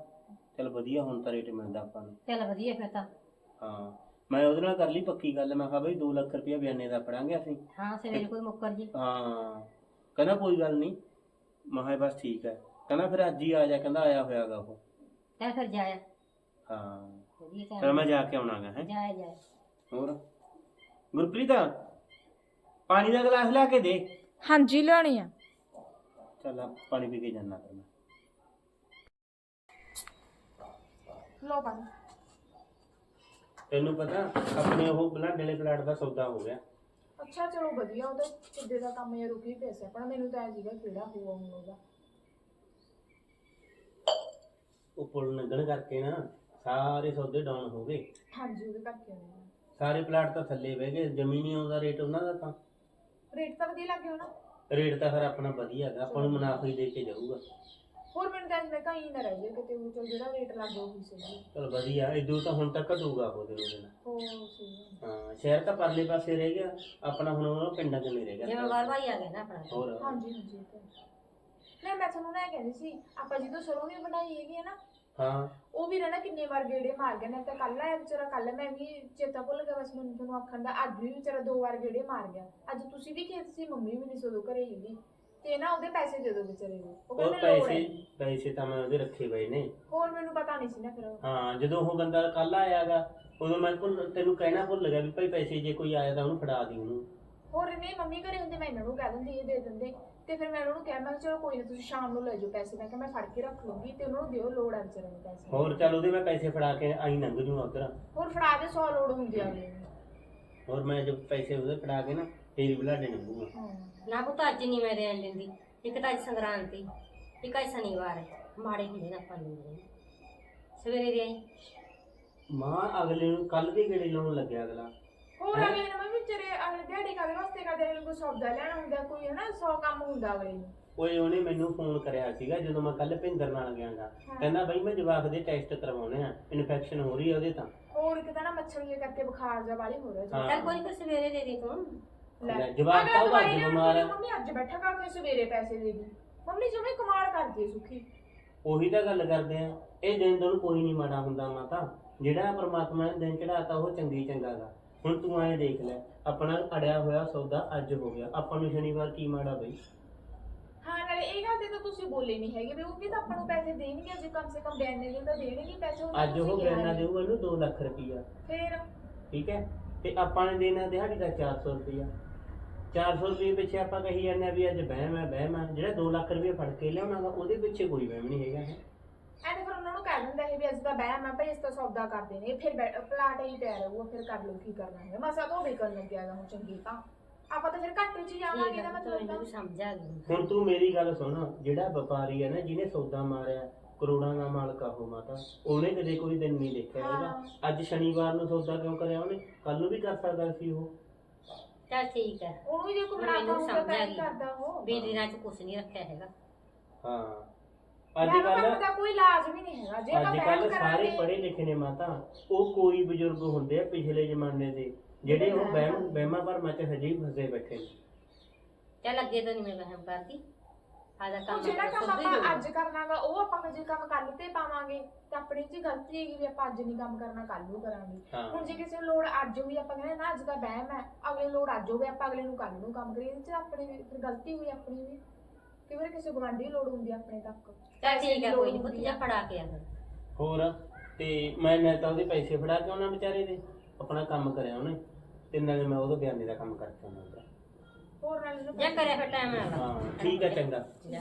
ਚਲ ਵਧੀਆ ਹੁਣ ਤਾਂ ਰੇਟ ਮਿਲਦਾ ਆਪਾਂ ਨੂੰ। ਚੱਲ ਵਧੀਆ ਫਿਰ ਤਾਂ। ਹਾਂ। ਮੈਂ ਉਹਦੇ ਨਾਲ ਕਰ ਲਈ ਪੱਕੀ ਗੱਲ ਮੈਂ ਕਿਹਾ ਬਈ 2 ਲੱਖ ਰੁਪਇਆ ਬਿਆਨੇ ਦਾ ਪੜਾਂਗੇ ਅਸੀਂ। ਹਾਂ ਸਵੇਰੇ ਕੋਈ ਮੁੱਕਰ ਜੀ। ਹਾਂ। ਕਹਿੰਦਾ ਕੋਈ ਗੱਲ ਨਹੀਂ। ਮੈਂ ਕਿਹਾ ਬਸ ਠੀਕ ਹੈ। ਕਹਿੰਦਾ ਫਿਰ ਅੱਜ ਹੀ ਆ ਜਾ ਕਹਿੰਦਾ ਆਇਆ ਹੋਇਆਗਾ ਉਹ। ਚੱਲ ਫਿਰ ਜਾਇਆ ਹਾਂ। ਵਧੀਆ ਚਲ ਚੱਲ ਮੈਂ ਜਾ ਕੇ ਆਉਣਾਗਾ ਹੈ। ਜਾਇਆ ਜਾਇਆ ਹੋਰ? ਗੁਰਪ੍ਰੀਤ ਪਾਣੀ ਦਾ ਗਲਾਸ ਲਿਆ ਕੇ ਦੇ। ਹਾਂਜੀ ਲਿਆਉਣੀ ਆ। ਚੱਲ ਆ ਪਾਣੀ ਪੀ ਕੇ ਜਾਣਾ ਫਿਰ ਮੈਂ। ਲੋ ਪਾਣੀ ਤੈਨੂੰ ਪਤਾ ਆਪਣੇ ਉਹ ਬਲੱਡ ਵਾਲੇ ਪਲਾਟ ਦਾ ਸੌਦਾ ਹੋ ਗਿਆ। ਅੱਛਾ ਚਲੋ ਵਧੀਆ ਉਹਦਾ ਸਿੱਧੇ ਦਾ ਕੰਮ ਇਹ ਰੁਕੀ ਪਿਆ ਸੀ ਆਪਣਾ ਮੈਨੂੰ ਤਾਂ ਐ ਸੀਗਾ ਕਿਹੜਾ ਹੋਊਗਾ ਹੁਣ ਉਹਦਾ। ਉਹ ਪੁਲ ਨੰਗਣ ਕਰਕੇ ਨਾ ਸਾਰੇ ਸੌਦੇ ਡਾਊਨ ਹੋ ਗਏ। ਹਾਂਜੀ ਉਹਦੇ ਕਰਕੇ ਸਾਰੇ ਪਲਾਟ ਤਾਂ ਥੱਲੇ ਬਹਿ ਗਏ ਜ਼ਮੀਨੀਆਂ ਦਾ ਰੇਟ ਉਹਨਾਂ ਦਾ ਤਾਂ। ਰੇਟ ਤਾਂ ਵਧੀਆ ਲੱਗਿਆ ਹੋਣਾ। ਰੇਟ ਤਾਂ ਫਿਰ ਆਪਣਾ ਵਧੀਆ ਹੈਗਾ ਆਪਾਂ ਨੂੰ ਮੁਨਾਫਾ ਹੀ ਦੇ ਕੇ ਜਾਊਗਾ। ਹੋਰ ਮੈਨੂੰ ਤਾਂ ਐਂ ਕਹੀਂ ਨਾ ਰਹਿ ਜਾਏ ਕਿਤੇ ਉਹ ਚਲ ਜਿਹੜਾ ਰੇਟ ਲੱਗ ਉਹੀ ਸਹੀ ਚਲ ਵਧੀਆ ਇਦੋਂ ਤਾਂ ਹੁਣ ਤੱਕ ਘਟੂਗਾ ਉਹਦੇ ਉਹਦੇ ਨਾਲ। ਹੋਰ ਸਹੀ ਹਾਂ। ਸ਼ਹਿਰ ਤਾਂ ਪਰਲੇ ਪਾਸੇ ਰਹਿ ਗਿਆ ਆਪਣਾ ਹੁਣ ਉਹ ਪਿੰਡਾਂ 'ਚ ਨਹੀਂ ਰਹਿ ਜਿਵੇਂ ਗਿਆ ਬਾਰ ਬਾਰ ਆ ਗਿਆ ਨਾ ਆਪਣਾ। ਹੋਰ। ਹਾਂਜੀ ਹਾਂਜੀ ਇਹ ਤਾਂ ਹੈ। ਮੈਂ ਤੁਹਾਨੂੰ ਨਾ ਇਹ ਕਹਿੰਦੀ ਸੀ ਆਪਾਂ ਜਦੋਂ ਸਰੋਂ ਨਹੀਂ ਬਣਾਈ ਹੈਗੀ ਹੈ ਨਾ ਹਾਂ। ਉਹ ਵੀ ਰਹਿਣਾ ਕਿੰਨੇ ਵਾਰ ਗੇੜੇ ਮਾਰ ਗਿਆ ਨਾ ਤਾਂ ਕੱਲ ਆਇਆ ਵਿਚਾਰਾ ਕੱਲ ਮੈਂ ਵੀ ਚੇਤਾ ਭੁੱਲ ਗਿਆ ਬਸ ਮੈਨੂੰ ਤੁਹਾਨੂੰ ਆਖਣ ਦਾ ਅੱਜ ਵੀ ਵਿਚਾਰਾ ਦੋ ਵਾਰ ਗੇੜੇ ਮਾਰ ਗਿਆ। ਅੱਜ ਤੁਸੀਂ ਵੀ ਖੇਤ ਸੀ ਮੰਮੀ ਵੀ ਨਹੀਂ ਸੋਦੋ ਘਰੇ ਹੀਗੀ ਤੇ ਨਾ ਉਹਦੇ ਪੈਸੇ ਦੇ ਦਿਓ ਵਿਚਾਰੇ ਨੂੰ। ਉਹ ਉਹ ਕਹਿੰਦੇ ਲੋੜ ਹੈ। ਪੈਸੇ ਪੈਸੇ ਤਾਂ ਮੈਂ ਉਹਦੇ ਰੱਖੇ ਪਏ ਨੇ। ਹੋਰ ਮੈਨੂੰ ਪਤਾ ਨਹੀਂ ਸੀ ਨਾ ਫਿਰ ਹਾਂ ਜਦੋਂ ਉਹ ਬੰਦਾ ਕੱਲ ਆਇਆਗਾ ਉਦੋਂ ਮੈਂ ਭੁੱਲ ਤੈਨੂੰ ਕਹਿਣਾ ਭੁੱਲ ਗਿਆ ਵੀ ਭਾਈ ਪੈਸੇ ਜੇ ਕੋਈ ਆਇਆ ਤਾਂ ਉਹਨੂੰ ਫੜਾ ਦੀ ਉਹਨੂੰ। ਹੋਰ ਨਹੀਂ ਮੰਮੀ ਘਰੇ ਹੁੰਦੇ ਮੈਂ ਇਹਨਾਂ ਨੂੰ ਕਹਿ ਦਿੰਦੀ ਇਹ ਦੇ ਦਿੰਦੇ। ਤੇ ਫਿਰ ਮੈਂ ਉਹਨਾਂ ਨੂੰ ਕਿਹਾ ਮੈਂ ਕਿਹਾ ਚਲੋ ਕੋਈ ਨਾ ਤੁਸੀਂ ਸ਼ਾਮ ਨੂੰ ਲੈ ਜਾਓ ਪੈਸੇ। ਮੈਂ ਕਿਹਾ ਮੈਂ ਫੜ ਕੇ ਰੱਖ ਲੂੰਗੀ ਤੇ ਉਹਨਾਂ ਨੂੰ ਦਿਓ ਲੋੜ ਵਿਚਾਰੇ ਨੂੰ ਪੈਸੇ। ਹੋਰ ਚੱਲ ਉਹਦੇ ਮੈਂ ਪੈਸੇ ਫੜਾ ਕੇ ਆਈ ਲੰਘ ਜੂ ਉਧਰ। ਹੋਰ ਫੜਾ ਦੇ 100 ਲੋੜ ਹੁੰਦੀ ਆ ਅਗਲੇ ਨੂੰ। ਹੋਰ ਮੈਂ ਜਦ ਪੈਸੇ ਉਹਦੇ ਫੜਾ ਕੇ ਨਾ ਤੇਰੀ ਬੁਲਾਡੇ ਲੰਘੂਗਾ। ਹਾਂ। ਨਾ ਪੁੱਤ ਅੱਜ ਨਹੀਂ ਮੈਂ ਦੇਣ ਦਿੰਦੀ। ਇੱਕ ਤਾਂ ਅੱਜ ਸੰਗਰਾਂਤੀ ਇੱਕ ਅੱਜ ਸ਼ਨੀਵਾਰ ਹੈ। ਮਾੜੇ ਹੁੰਦੇ ਨੇ ਆਪਾਂ ਨੂੰ ਦੇਣੇ। ਸਵੇਰੇ ਦੇ ਆਈ। ਮਾਂ ਅਗਲੇ ਨੂੰ ਕੱਲ ਦੇ ਗੇੜੇ ਲਾਉਣ ਲੱਗਿਆ ਅਗਲਾ। ਹੋਰ ਅਗਲੇ ਨੂੰ ਮੈਂ ਵਿਚਾਰੇ ਅਗਲੇ ਦਿਹਾੜੀ ਕਾਦੇ ਵਾਸਤੇ ਕਰਦੇ ਅਗਲੇ ਨੂੰ? ਕੋਈ ਸੌਦਾ ਲੈਣਾ ਹੁੰਦਾ ਕੋਈ ਹੈ ਨਾ 100 ਕੰਮ ਹੁੰਦਾ ਅਗਲੇ ਨੂੰ। ਓਏ ਉਹਨੇ ਮੈਨੂੰ ਫੋਨ ਕਰਿਆ ਸੀਗਾ ਜਦੋਂ ਮੈਂ ਕੱਲ ਭਿੰਦਰ ਨਾਲ ਗਿਆਗਾ। ਕਹਿੰਦਾ ਬਈ ਮੈਂ ਜਵਾਕ ਦੇ ਟੈਸਟ ਕਰਵਾਉਣੇ ਆ ਇਨਫੈਕਸ਼ਨ ਹੋ ਰਹੀ ਆ ਉਹਦੇ ਤਾਂ। ਹੋਰ ਇੱਕ ਤਾਂ ਨਾ ਮੱਛਰ ਜੇ ਕਰਕੇ ਬੁਖਾਰ ਜਾ ਵਾਲੀ ਹੋ ਰਿਹਾ ਜੀ ਹਾਂ। ਚੱਲ ਕੋਈ ਨਹੀਂ ਸਵੇਰੇ ਦੇ ਦੇ ਤੂੰ। ਲੈ, ਜਵਾਕ ਤਾਂ ਉਹਦਾ ਅੱਜ ਬਿਮਾਰ ਮੰਮੀ ਅੱਜ ਬੈਠਾ ਕਾ ਕੇ ਸਵੇਰੇ ਪੈਸੇ ਦੇ ਦੀ ਮੰਮੀ ਜਿਵੇਂ ਕਮਾਲ ਕਰਦੀ ਹੈ ਸੁਖੀ। ਉਹੀ ਤਾਂ ਗੱਲ ਕਰਦੇ ਆ। ਇਹ ਦਿਨ ਤੋਂ ਕੋਈ ਨਹੀਂ ਮਾੜਾ ਹੁੰਦਾ ਮਾਤਾ। ਜਿਹੜਾ ਪ੍ਰਮਾਤਮਾ ਨੇ ਦਿਨ ਚੜਾਤਾ ਉਹ ਚੰਗੀ ਚੰਗਾਗਾ ਹੁਣ ਤੂੰ ਐਂ ਦੇਖ ਲੈ ਆਪਣਾ ਅੜਿਆ ਹੋਇਆ ਸੌਦਾ ਅੱਜ ਹੋ ਗਿਆ ਆਪਾਂ ਨੂੰ ਸ਼ਨੀਵਾਰ ਕੀ ਮਾੜਾ ਬਈ? ਹਾਂ ਨਾਲੇ ਇਹ ਗੱਲ ਤੇ ਤਾਂ ਤੁਸੀਂ ਬੋਲੇ ਨਹੀਂ ਹੈਗੇ ਵੀ ਉਹ ਵੀ ਤਾਂ ਆਪਾਂ ਨੂੰ ਪੈਸੇ ਦੇਣਗੇ ਜੇ ਕਮ ਸੇ ਕਮ ਬਿਆਨੇ ਦੇ ਤਾਂ ਦੇਣਗੇ ਪੈਸੇ ਉਹਨਾਂ ਅੱਜ ਉਹ ਤੁਸੀਂ ਕਿਹਾ ਬਿਆਨਾ ਨੀ। ਦੇਊਗਾ ਇਹਨੂੰ 2 ਲੱਖ ਰੁਪਈਆ। ਫਿਰ? ਠੀਕ ਹੈ? ਤੇ ਆਪਾਂ ਨੇ ਦੇਣਾ ਦਿਹਾੜੀ ਦਾ 400 ਰੁਪਈਆ। 400 ਰੁਪਏ ਪਿੱਛੇ ਆਪਾਂ ਕਹੀ ਜਾਂਦੇ ਆ ਵੀ ਅੱਜ ਵਹਿਮ ਹੈ ਵਹਿਮ ਹੈ। ਜਿਹੜਾ 2 ਲੱਖ ਰੁਪਏ ਫੜ ਕੇ ਲਿਆਉਣਾਗਾ ਉਹਦੇ ਪਿੱਛੇ ਕੋਈ ਵਹਿਮ ਨਹੀਂ ਹੈਗਾ ਹੈ ਐਂ ਤੇ ਫਿਰ ਉਹਨਾਂ ਨੂੰ ਕਹਿ ਦਿੰਦਾ ਇਹ ਵੀ ਅੱਜ ਦਾ ਬਹਿ ਮੈਂ ਭਾਈ ਇਸ ਤੋਂ ਸੌਦਾ ਕਰਦੇ ਨੇ ਫਿਰ ਬੈ- ਪਲਾਟ ਹੀ ਪਿਆ ਰਹੂਗਾ ਫਿਰ ਕਰ ਲਓ ਕੀ ਕਰਨਾ ਹੈ ਮਸਾ ਤਾਂ ਉਹ ਵੀ ਕਰਨ ਲੱਗਿਆ ਗਾ ਹੁਣ ਚੰਗੀ ਤਾਂ। ਆਪਾਂ ਤਾਂ ਫਿਰ ਘੱਟ ਚ ਹੀ ਜਾਵਾਂਗੇ ਇਹਦਾ ਮਤਲਬ ਤਾਂ। ਸਮਝ ਆ ਗਈ। ਹੁਣ ਤੂੰ ਮੇਰੀ ਗੱਲ ਸੁਣ ਜਿਹੜਾ ਵਪਾਰੀ ਹੈ ਨਾ ਜਿਹਨੇ ਸੌਦਾ ਮਾਰਿਆ ਕਰੋੜਾਂ ਦਾ ਮਾਲਕ ਆ ਉਹ ਮਾਤਾ ਉਹਨੇ ਕਦੇ ਕੋਈ ਦਿਨ ਨਹੀਂ ਦੇਖਿਆ ਹੈਗਾ। ਅੱਜ ਸ਼ਨੀਵਾਰ ਨੂੰ ਸੌਦਾ ਕਿਉਂ ਕਰਿਆ ਉਹਨੇ? ਕੱਲ ਨੂੰ ਵੀ ਕਰ ਸਕਦਾ ਸੀ ਉਹ। ਚੱਲ ਠੀਕ ਹੈ ਉਹਨੂੰ ਜੇ ਕੋਈ ਹੁਣ ਬਣਾ ਮੈਨੂੰ ਕੇ ਸਮਝ ਤਾਂ ਆ ਹੀ ਗਈ। ਕਰਦਾ ਉਹ। ਵੀ ਦਿਨਾਂ ਚ ਕੁਝ ਨਹੀਂ ਰੱਖਿਆ ਹੈਗਾ। ਹਾਂ। ਅੱਜ ਕੱਲ ਦਾ ਕੋਈ ਇਲਾਜ ਵੀ ਨਹੀਂ ਹੈਗਾ। ਜੇ ਆਪਾਂ ਅੱਜ ਬਹਿਮ ਕੱਲ ਸਾਰੇ ਕਰਾਂਗੇ ਪੜ੍ਹੇ ਲਿਖੇ ਨੇ ਮਾਤਾ। ਉਹ ਕੋਈ ਬਜ਼ੁਰਗ ਹੁੰਦੇ ਆ ਪਿਛਲੇ ਜ਼ਮਾਨੇ ਦੇ। ਜਿਹੜੇ ਉਹ ਵਹਿਮ ਵਹਿਮਾਂ ਭਰਮਾਂ ਚ ਹਜੇ ਹੀ ਫਸੇ ਬੈਠੇ ਨੇ। ਚੱਲ ਅੱਗੇ ਤੋਂ ਨਹੀਂ ਮੈਂ ਵਹਿਮ ਕਰਦੀ ਆਦਾ ਕੰਮ ਜਿਹੜਾ ਕੰਮ ਸਿੱਧਾ ਹੀ ਆਪਾਂ ਹੋਊਗਾ। ਅੱਜ ਕਰਨਾਗਾ ਉਹ ਆਪਾਂ ਜੇ ਕੰਮ ਕੱਲ ਤੇ ਪਾਵਾਂਗੇ ਤਾਂ ਆਪਣੀ ਚ ਗਲਤੀ ਹੈਗੀ ਵੀ ਆਪਾਂ ਅੱਜ ਨਹੀਂ ਕੰਮ ਕਰਨਾ ਕੱਲ ਨੂੰ ਕਰਾਂਗੇ। ਹਾਂ। ਹੁਣ ਜੇ ਕਿਸੇ ਨੂੰ ਲੋੜ ਅੱਜ ਹੋਈ ਆਪਾਂ ਕਹਿੰਦੇ ਨਾ ਅੱਜ ਦਾ ਬਹਿਮ ਹੈ ਅਗਲੇ ਲੋੜ ਅੱਜ ਹੋਵੇ ਆਪਾਂ ਅਗਲੇ ਨੂੰ ਕੱਲ ਨੂੰ ਕੰਮ ਕਰੀਏ ਇਹਦੇ ਚ ਆਪਣੀ ਵੀ ਫਿਰ ਗਲਤੀ ਹੋਈ ਆਪਣੀ ਵੀ। ਕਈ ਵਾਰ ਕਿਸੇ ਗਵਾਂਢੀ ਲੋੜ ਹੁੰਦੀ ਆ ਆਪਣੇ ਤੱਕ। ਚੱਲ ਠੀਕ ਹੈ ਕੋਈ ਨਹੀਂ ਪੁੱਤ ਜਾ ਆ। ਫੜਾ ਕੇ ਆ ਫਿਰ। ਹੋਰ ਤੇ ਮੈਂ ਨਾ ਤਾਂ ਉਹਦੇ ਪੈਸੇ ਫੜਾ ਕੇ ਉਹਨਾਂ ਵਿਚਾਰੇ ਦੇ? ਆਪਣਾ ਕੰਮ ਕਰਿਆ ਉਹਨੇ ਤੇ ਨਾਲੇ ਮੈਂ ਉਹਦਾ ਬਿਆਨੇ ਦਾ ਕੰਮ ਕਰਕੇ ਆਉਣਾ ਉਹਦਾ। ਹੋਰ ਨਾਲ ਇਹਨੂੰ ਜਾ ਕਰਿਆ ਫਿਰ ਟਾਈਮ ਨਾਲ। ਹਾਂ ਠੀਕ ਹੈ ਚੰਗਾ। ਜਾ।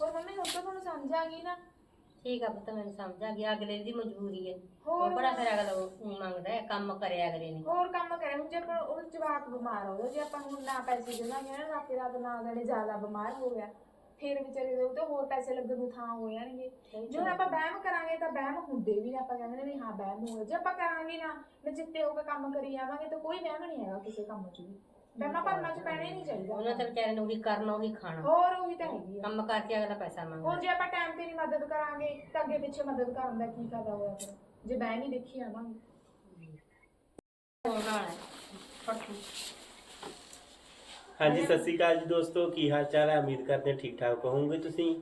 ਹੋਰ ਮੰਮੀ ਹੁਣ ਤਾਂ ਤੁਹਾਨੂੰ ਸਮਝ ਆ ਗਈ ਨਾ। ਠੀਕ ਆ ਪੁੱਤ ਮੈਨੂੰ ਸਮਝ ਆ ਗਿਆ ਅਗਲੇ ਦੀ ਮਜਬੂਰੀ ਹੈ ਹੋਰ ਬੜਾ ਫਿਰ ਅਗਲਾ ਉਹ ਮੰਗਦਾ ਹੈ ਕੰਮ ਕਰਿਆ ਅਗਲੇ ਨੇ ਹੋਰ ਕੰਮ ਕਰੇ ਹੁਣ ਜੇ ਆਪਾਂ ਉਹ ਜਵਾਕ ਬਿਮਾਰ ਹੋ ਗਿਆ ਜੇ ਆਪਾਂ ਹੁਣ ਨਾ ਪੈਸੇ ਦੇਵਾਂਗੇ ਨਾ ਰਾਤੇ ਰਾਤ ਨਾ ਅਗਲੇ ਜ਼ਿਆਦਾ ਬਿਮਾਰ ਹੋ ਗਿਆ। ਫਿਰ ਵਿਚਾਰੇ ਦੇ ਉੱਤੇ ਹੋਰ ਪੈਸੇ ਲੱਗਣ ਨੂੰ ਥਾਂ ਹੋ ਜਾਣਗੇ। ਜੇ ਹੁਣ ਆਪਾਂ ਵਹਿਮ ਕਰਾਂਗੇ ਤਾਂ ਵਹਿਮ ਹੁੰਦੇ ਵੀ ਨੇ ਆਪਾਂ ਕਹਿੰਦੇ ਨੇ ਵੀ ਹਾਂ ਵਹਿਮ ਹੋਇਆ ਜੇ ਆਪਾਂ ਕਰਾਂਗੇ ਨਾ ਨਚਿੱਤੇ ਹੋ ਕੇ ਕੰਮ ਕਰੀ ਜਾਵਾਂਗੇ ਤਾਂ ਕੋਈ ਵਹਿਮ ਨਹੀਂ ਹੈਗਾ ਕਿਸੇ ਕੰਮ 'ਚ ਵੀ। ਵਹਿਮਾਂ ਭਰਮਾਂ 'ਚ ਪੈਣਾ ਹੀ ਨਹੀਂ ਚਾਹੀਦਾ। ਉਹਨਾਂ ਤਾਂ ਵਿਚਾਰੇ ਨੂੰ ਉਹੀ ਕਰਨਾ ਉਹੀ ਖਾਣਾ। ਹੋਰ ਉਹੀ ਤਾਂ ਹੈਗੀ ਆ। ਕੰਮ ਕਰਕੇ ਅਗਲਾ ਪੈਸਾ ਮੰਗਦਾ। ਹੁਣ ਜੇ ਆਪਾਂ ਟਾਈਮ ਤੇ ਨਹੀਂ ਮਦਦ ਕਰਾਂਗੇ ਤਾਂ ਅੱਗੇ ਪਿੱਛੇ ਮਦਦ ਕਰਨ ਦਾ ਕੀ ਫਾਇਦਾ ਹੋਇਆ ਫਿਰ? ਜੇ ਬਹਿ ਨਹੀਂ ਦੇਖੀ ਆਵਾਂਗੇ ਵਾਲਾ ਹੈ। ਹਾਂਜੀ ਸਤਿ ਸ਼੍ਰੀ ਅਕਾਲ ਜੀ ਦੋਸਤੋ ਕੀ ਹਾਲ ਚਾਲ ਹੈ ਉਮੀਦ ਕਰਦੇ ਹਾਂ ਠੀਕ ਠਾਕ ਹੋਵੋਗੇ ਤੁਸੀਂ।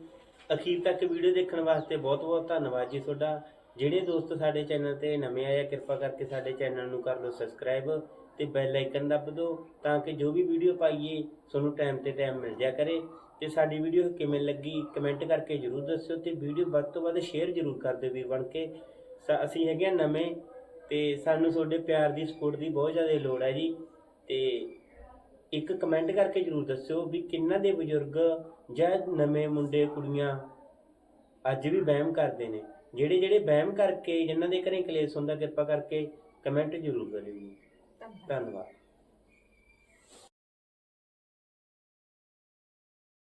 ਅਖੀਰ ਤੱਕ ਵੀਡੀਓ ਦੇਖਣ ਵਾਸਤੇ ਬਹੁਤ ਬਹੁਤ ਧੰਨਵਾਦ ਜੀ ਤੁਹਾਡਾ। ਜਿਹੜੇ ਦੋਸਤ ਸਾਡੇ ਚੈਨਲ ਤੇ ਨਵੇਂ ਆਏ ਆ ਕਿਰਪਾ ਕਰਕੇ ਸਾਡੇ ਚੈਨਲ ਨੂੰ ਕਰ ਲਓ ਸਬਸਕ੍ਰਾਈਬ। ਤੇ ਬੈਲ ਆਈਕਨ ਦੱਬ ਦਿਓ ਤਾਂ ਕਿ ਜੋ ਵੀ ਵੀਡੀਓ ਪਾਈਏ, ਤੁਹਾਨੂੰ ਟਾਈਮ ਤੇ ਟਾਈਮ ਮਿਲ ਜਾ ਕਰੇ। ਤੇ ਸਾਡੀ ਵੀਡੀਓ ਕਿਵੇਂ ਲੱਗੀ ਕਮੈਂਟ ਕਰਕੇ ਜਰੂਰ ਦੱਸਿਓ ਤੇ ਵੀਡੀਓ ਵੱਧ ਤੋਂ ਵੱਧ ਸ਼ੇਅਰ ਜਰੂਰ ਕਰ ਦਿਓ ਵੀਰ ਬਣ ਕੇ। ਸ- ਅਸੀਂ ਹੈਗੇ ਆ ਨਵੇਂ ਤੇ ਸਾਨੂੰ ਤੁਹਾਡੇ ਪਿਆਰ ਦੀ ਸਪੋਰਟ ਦੀ ਬਹੁਤ ਜ਼ਿਆਦਾ ਲੋੜ ਹੈ ਜੀ। ਤੇ ਇੱਕ ਕਮੈਂਟ ਕਰਕੇ ਜਰੂਰ ਦੱਸਿਓ ਵੀ ਕਿੰਨਾ ਦੇ ਬਜ਼ੁਰਗ ਜਾਂ ਨਵੇਂ ਮੁੰਡੇ, ਕੁੜੀਆਂ ਅੱਜ ਵੀ ਵਹਿਮ ਕਰਦੇ ਨੇ। ਜਿਹੜੇ ਜਿਹੜੇ ਵਹਿਮ ਕਰਕੇ, ਜਿਨ੍ਹਾਂ ਦੇ ਘਰੇ ਕਲੇਸ਼ ਹੁੰਦਾ, ਕਿਰਪਾ ਕਰਕੇ ਕਮੈਂਟ ਜਰੂਰ ਕਰਿਓ ਜੀ। ਧੰਨਵਾਦ।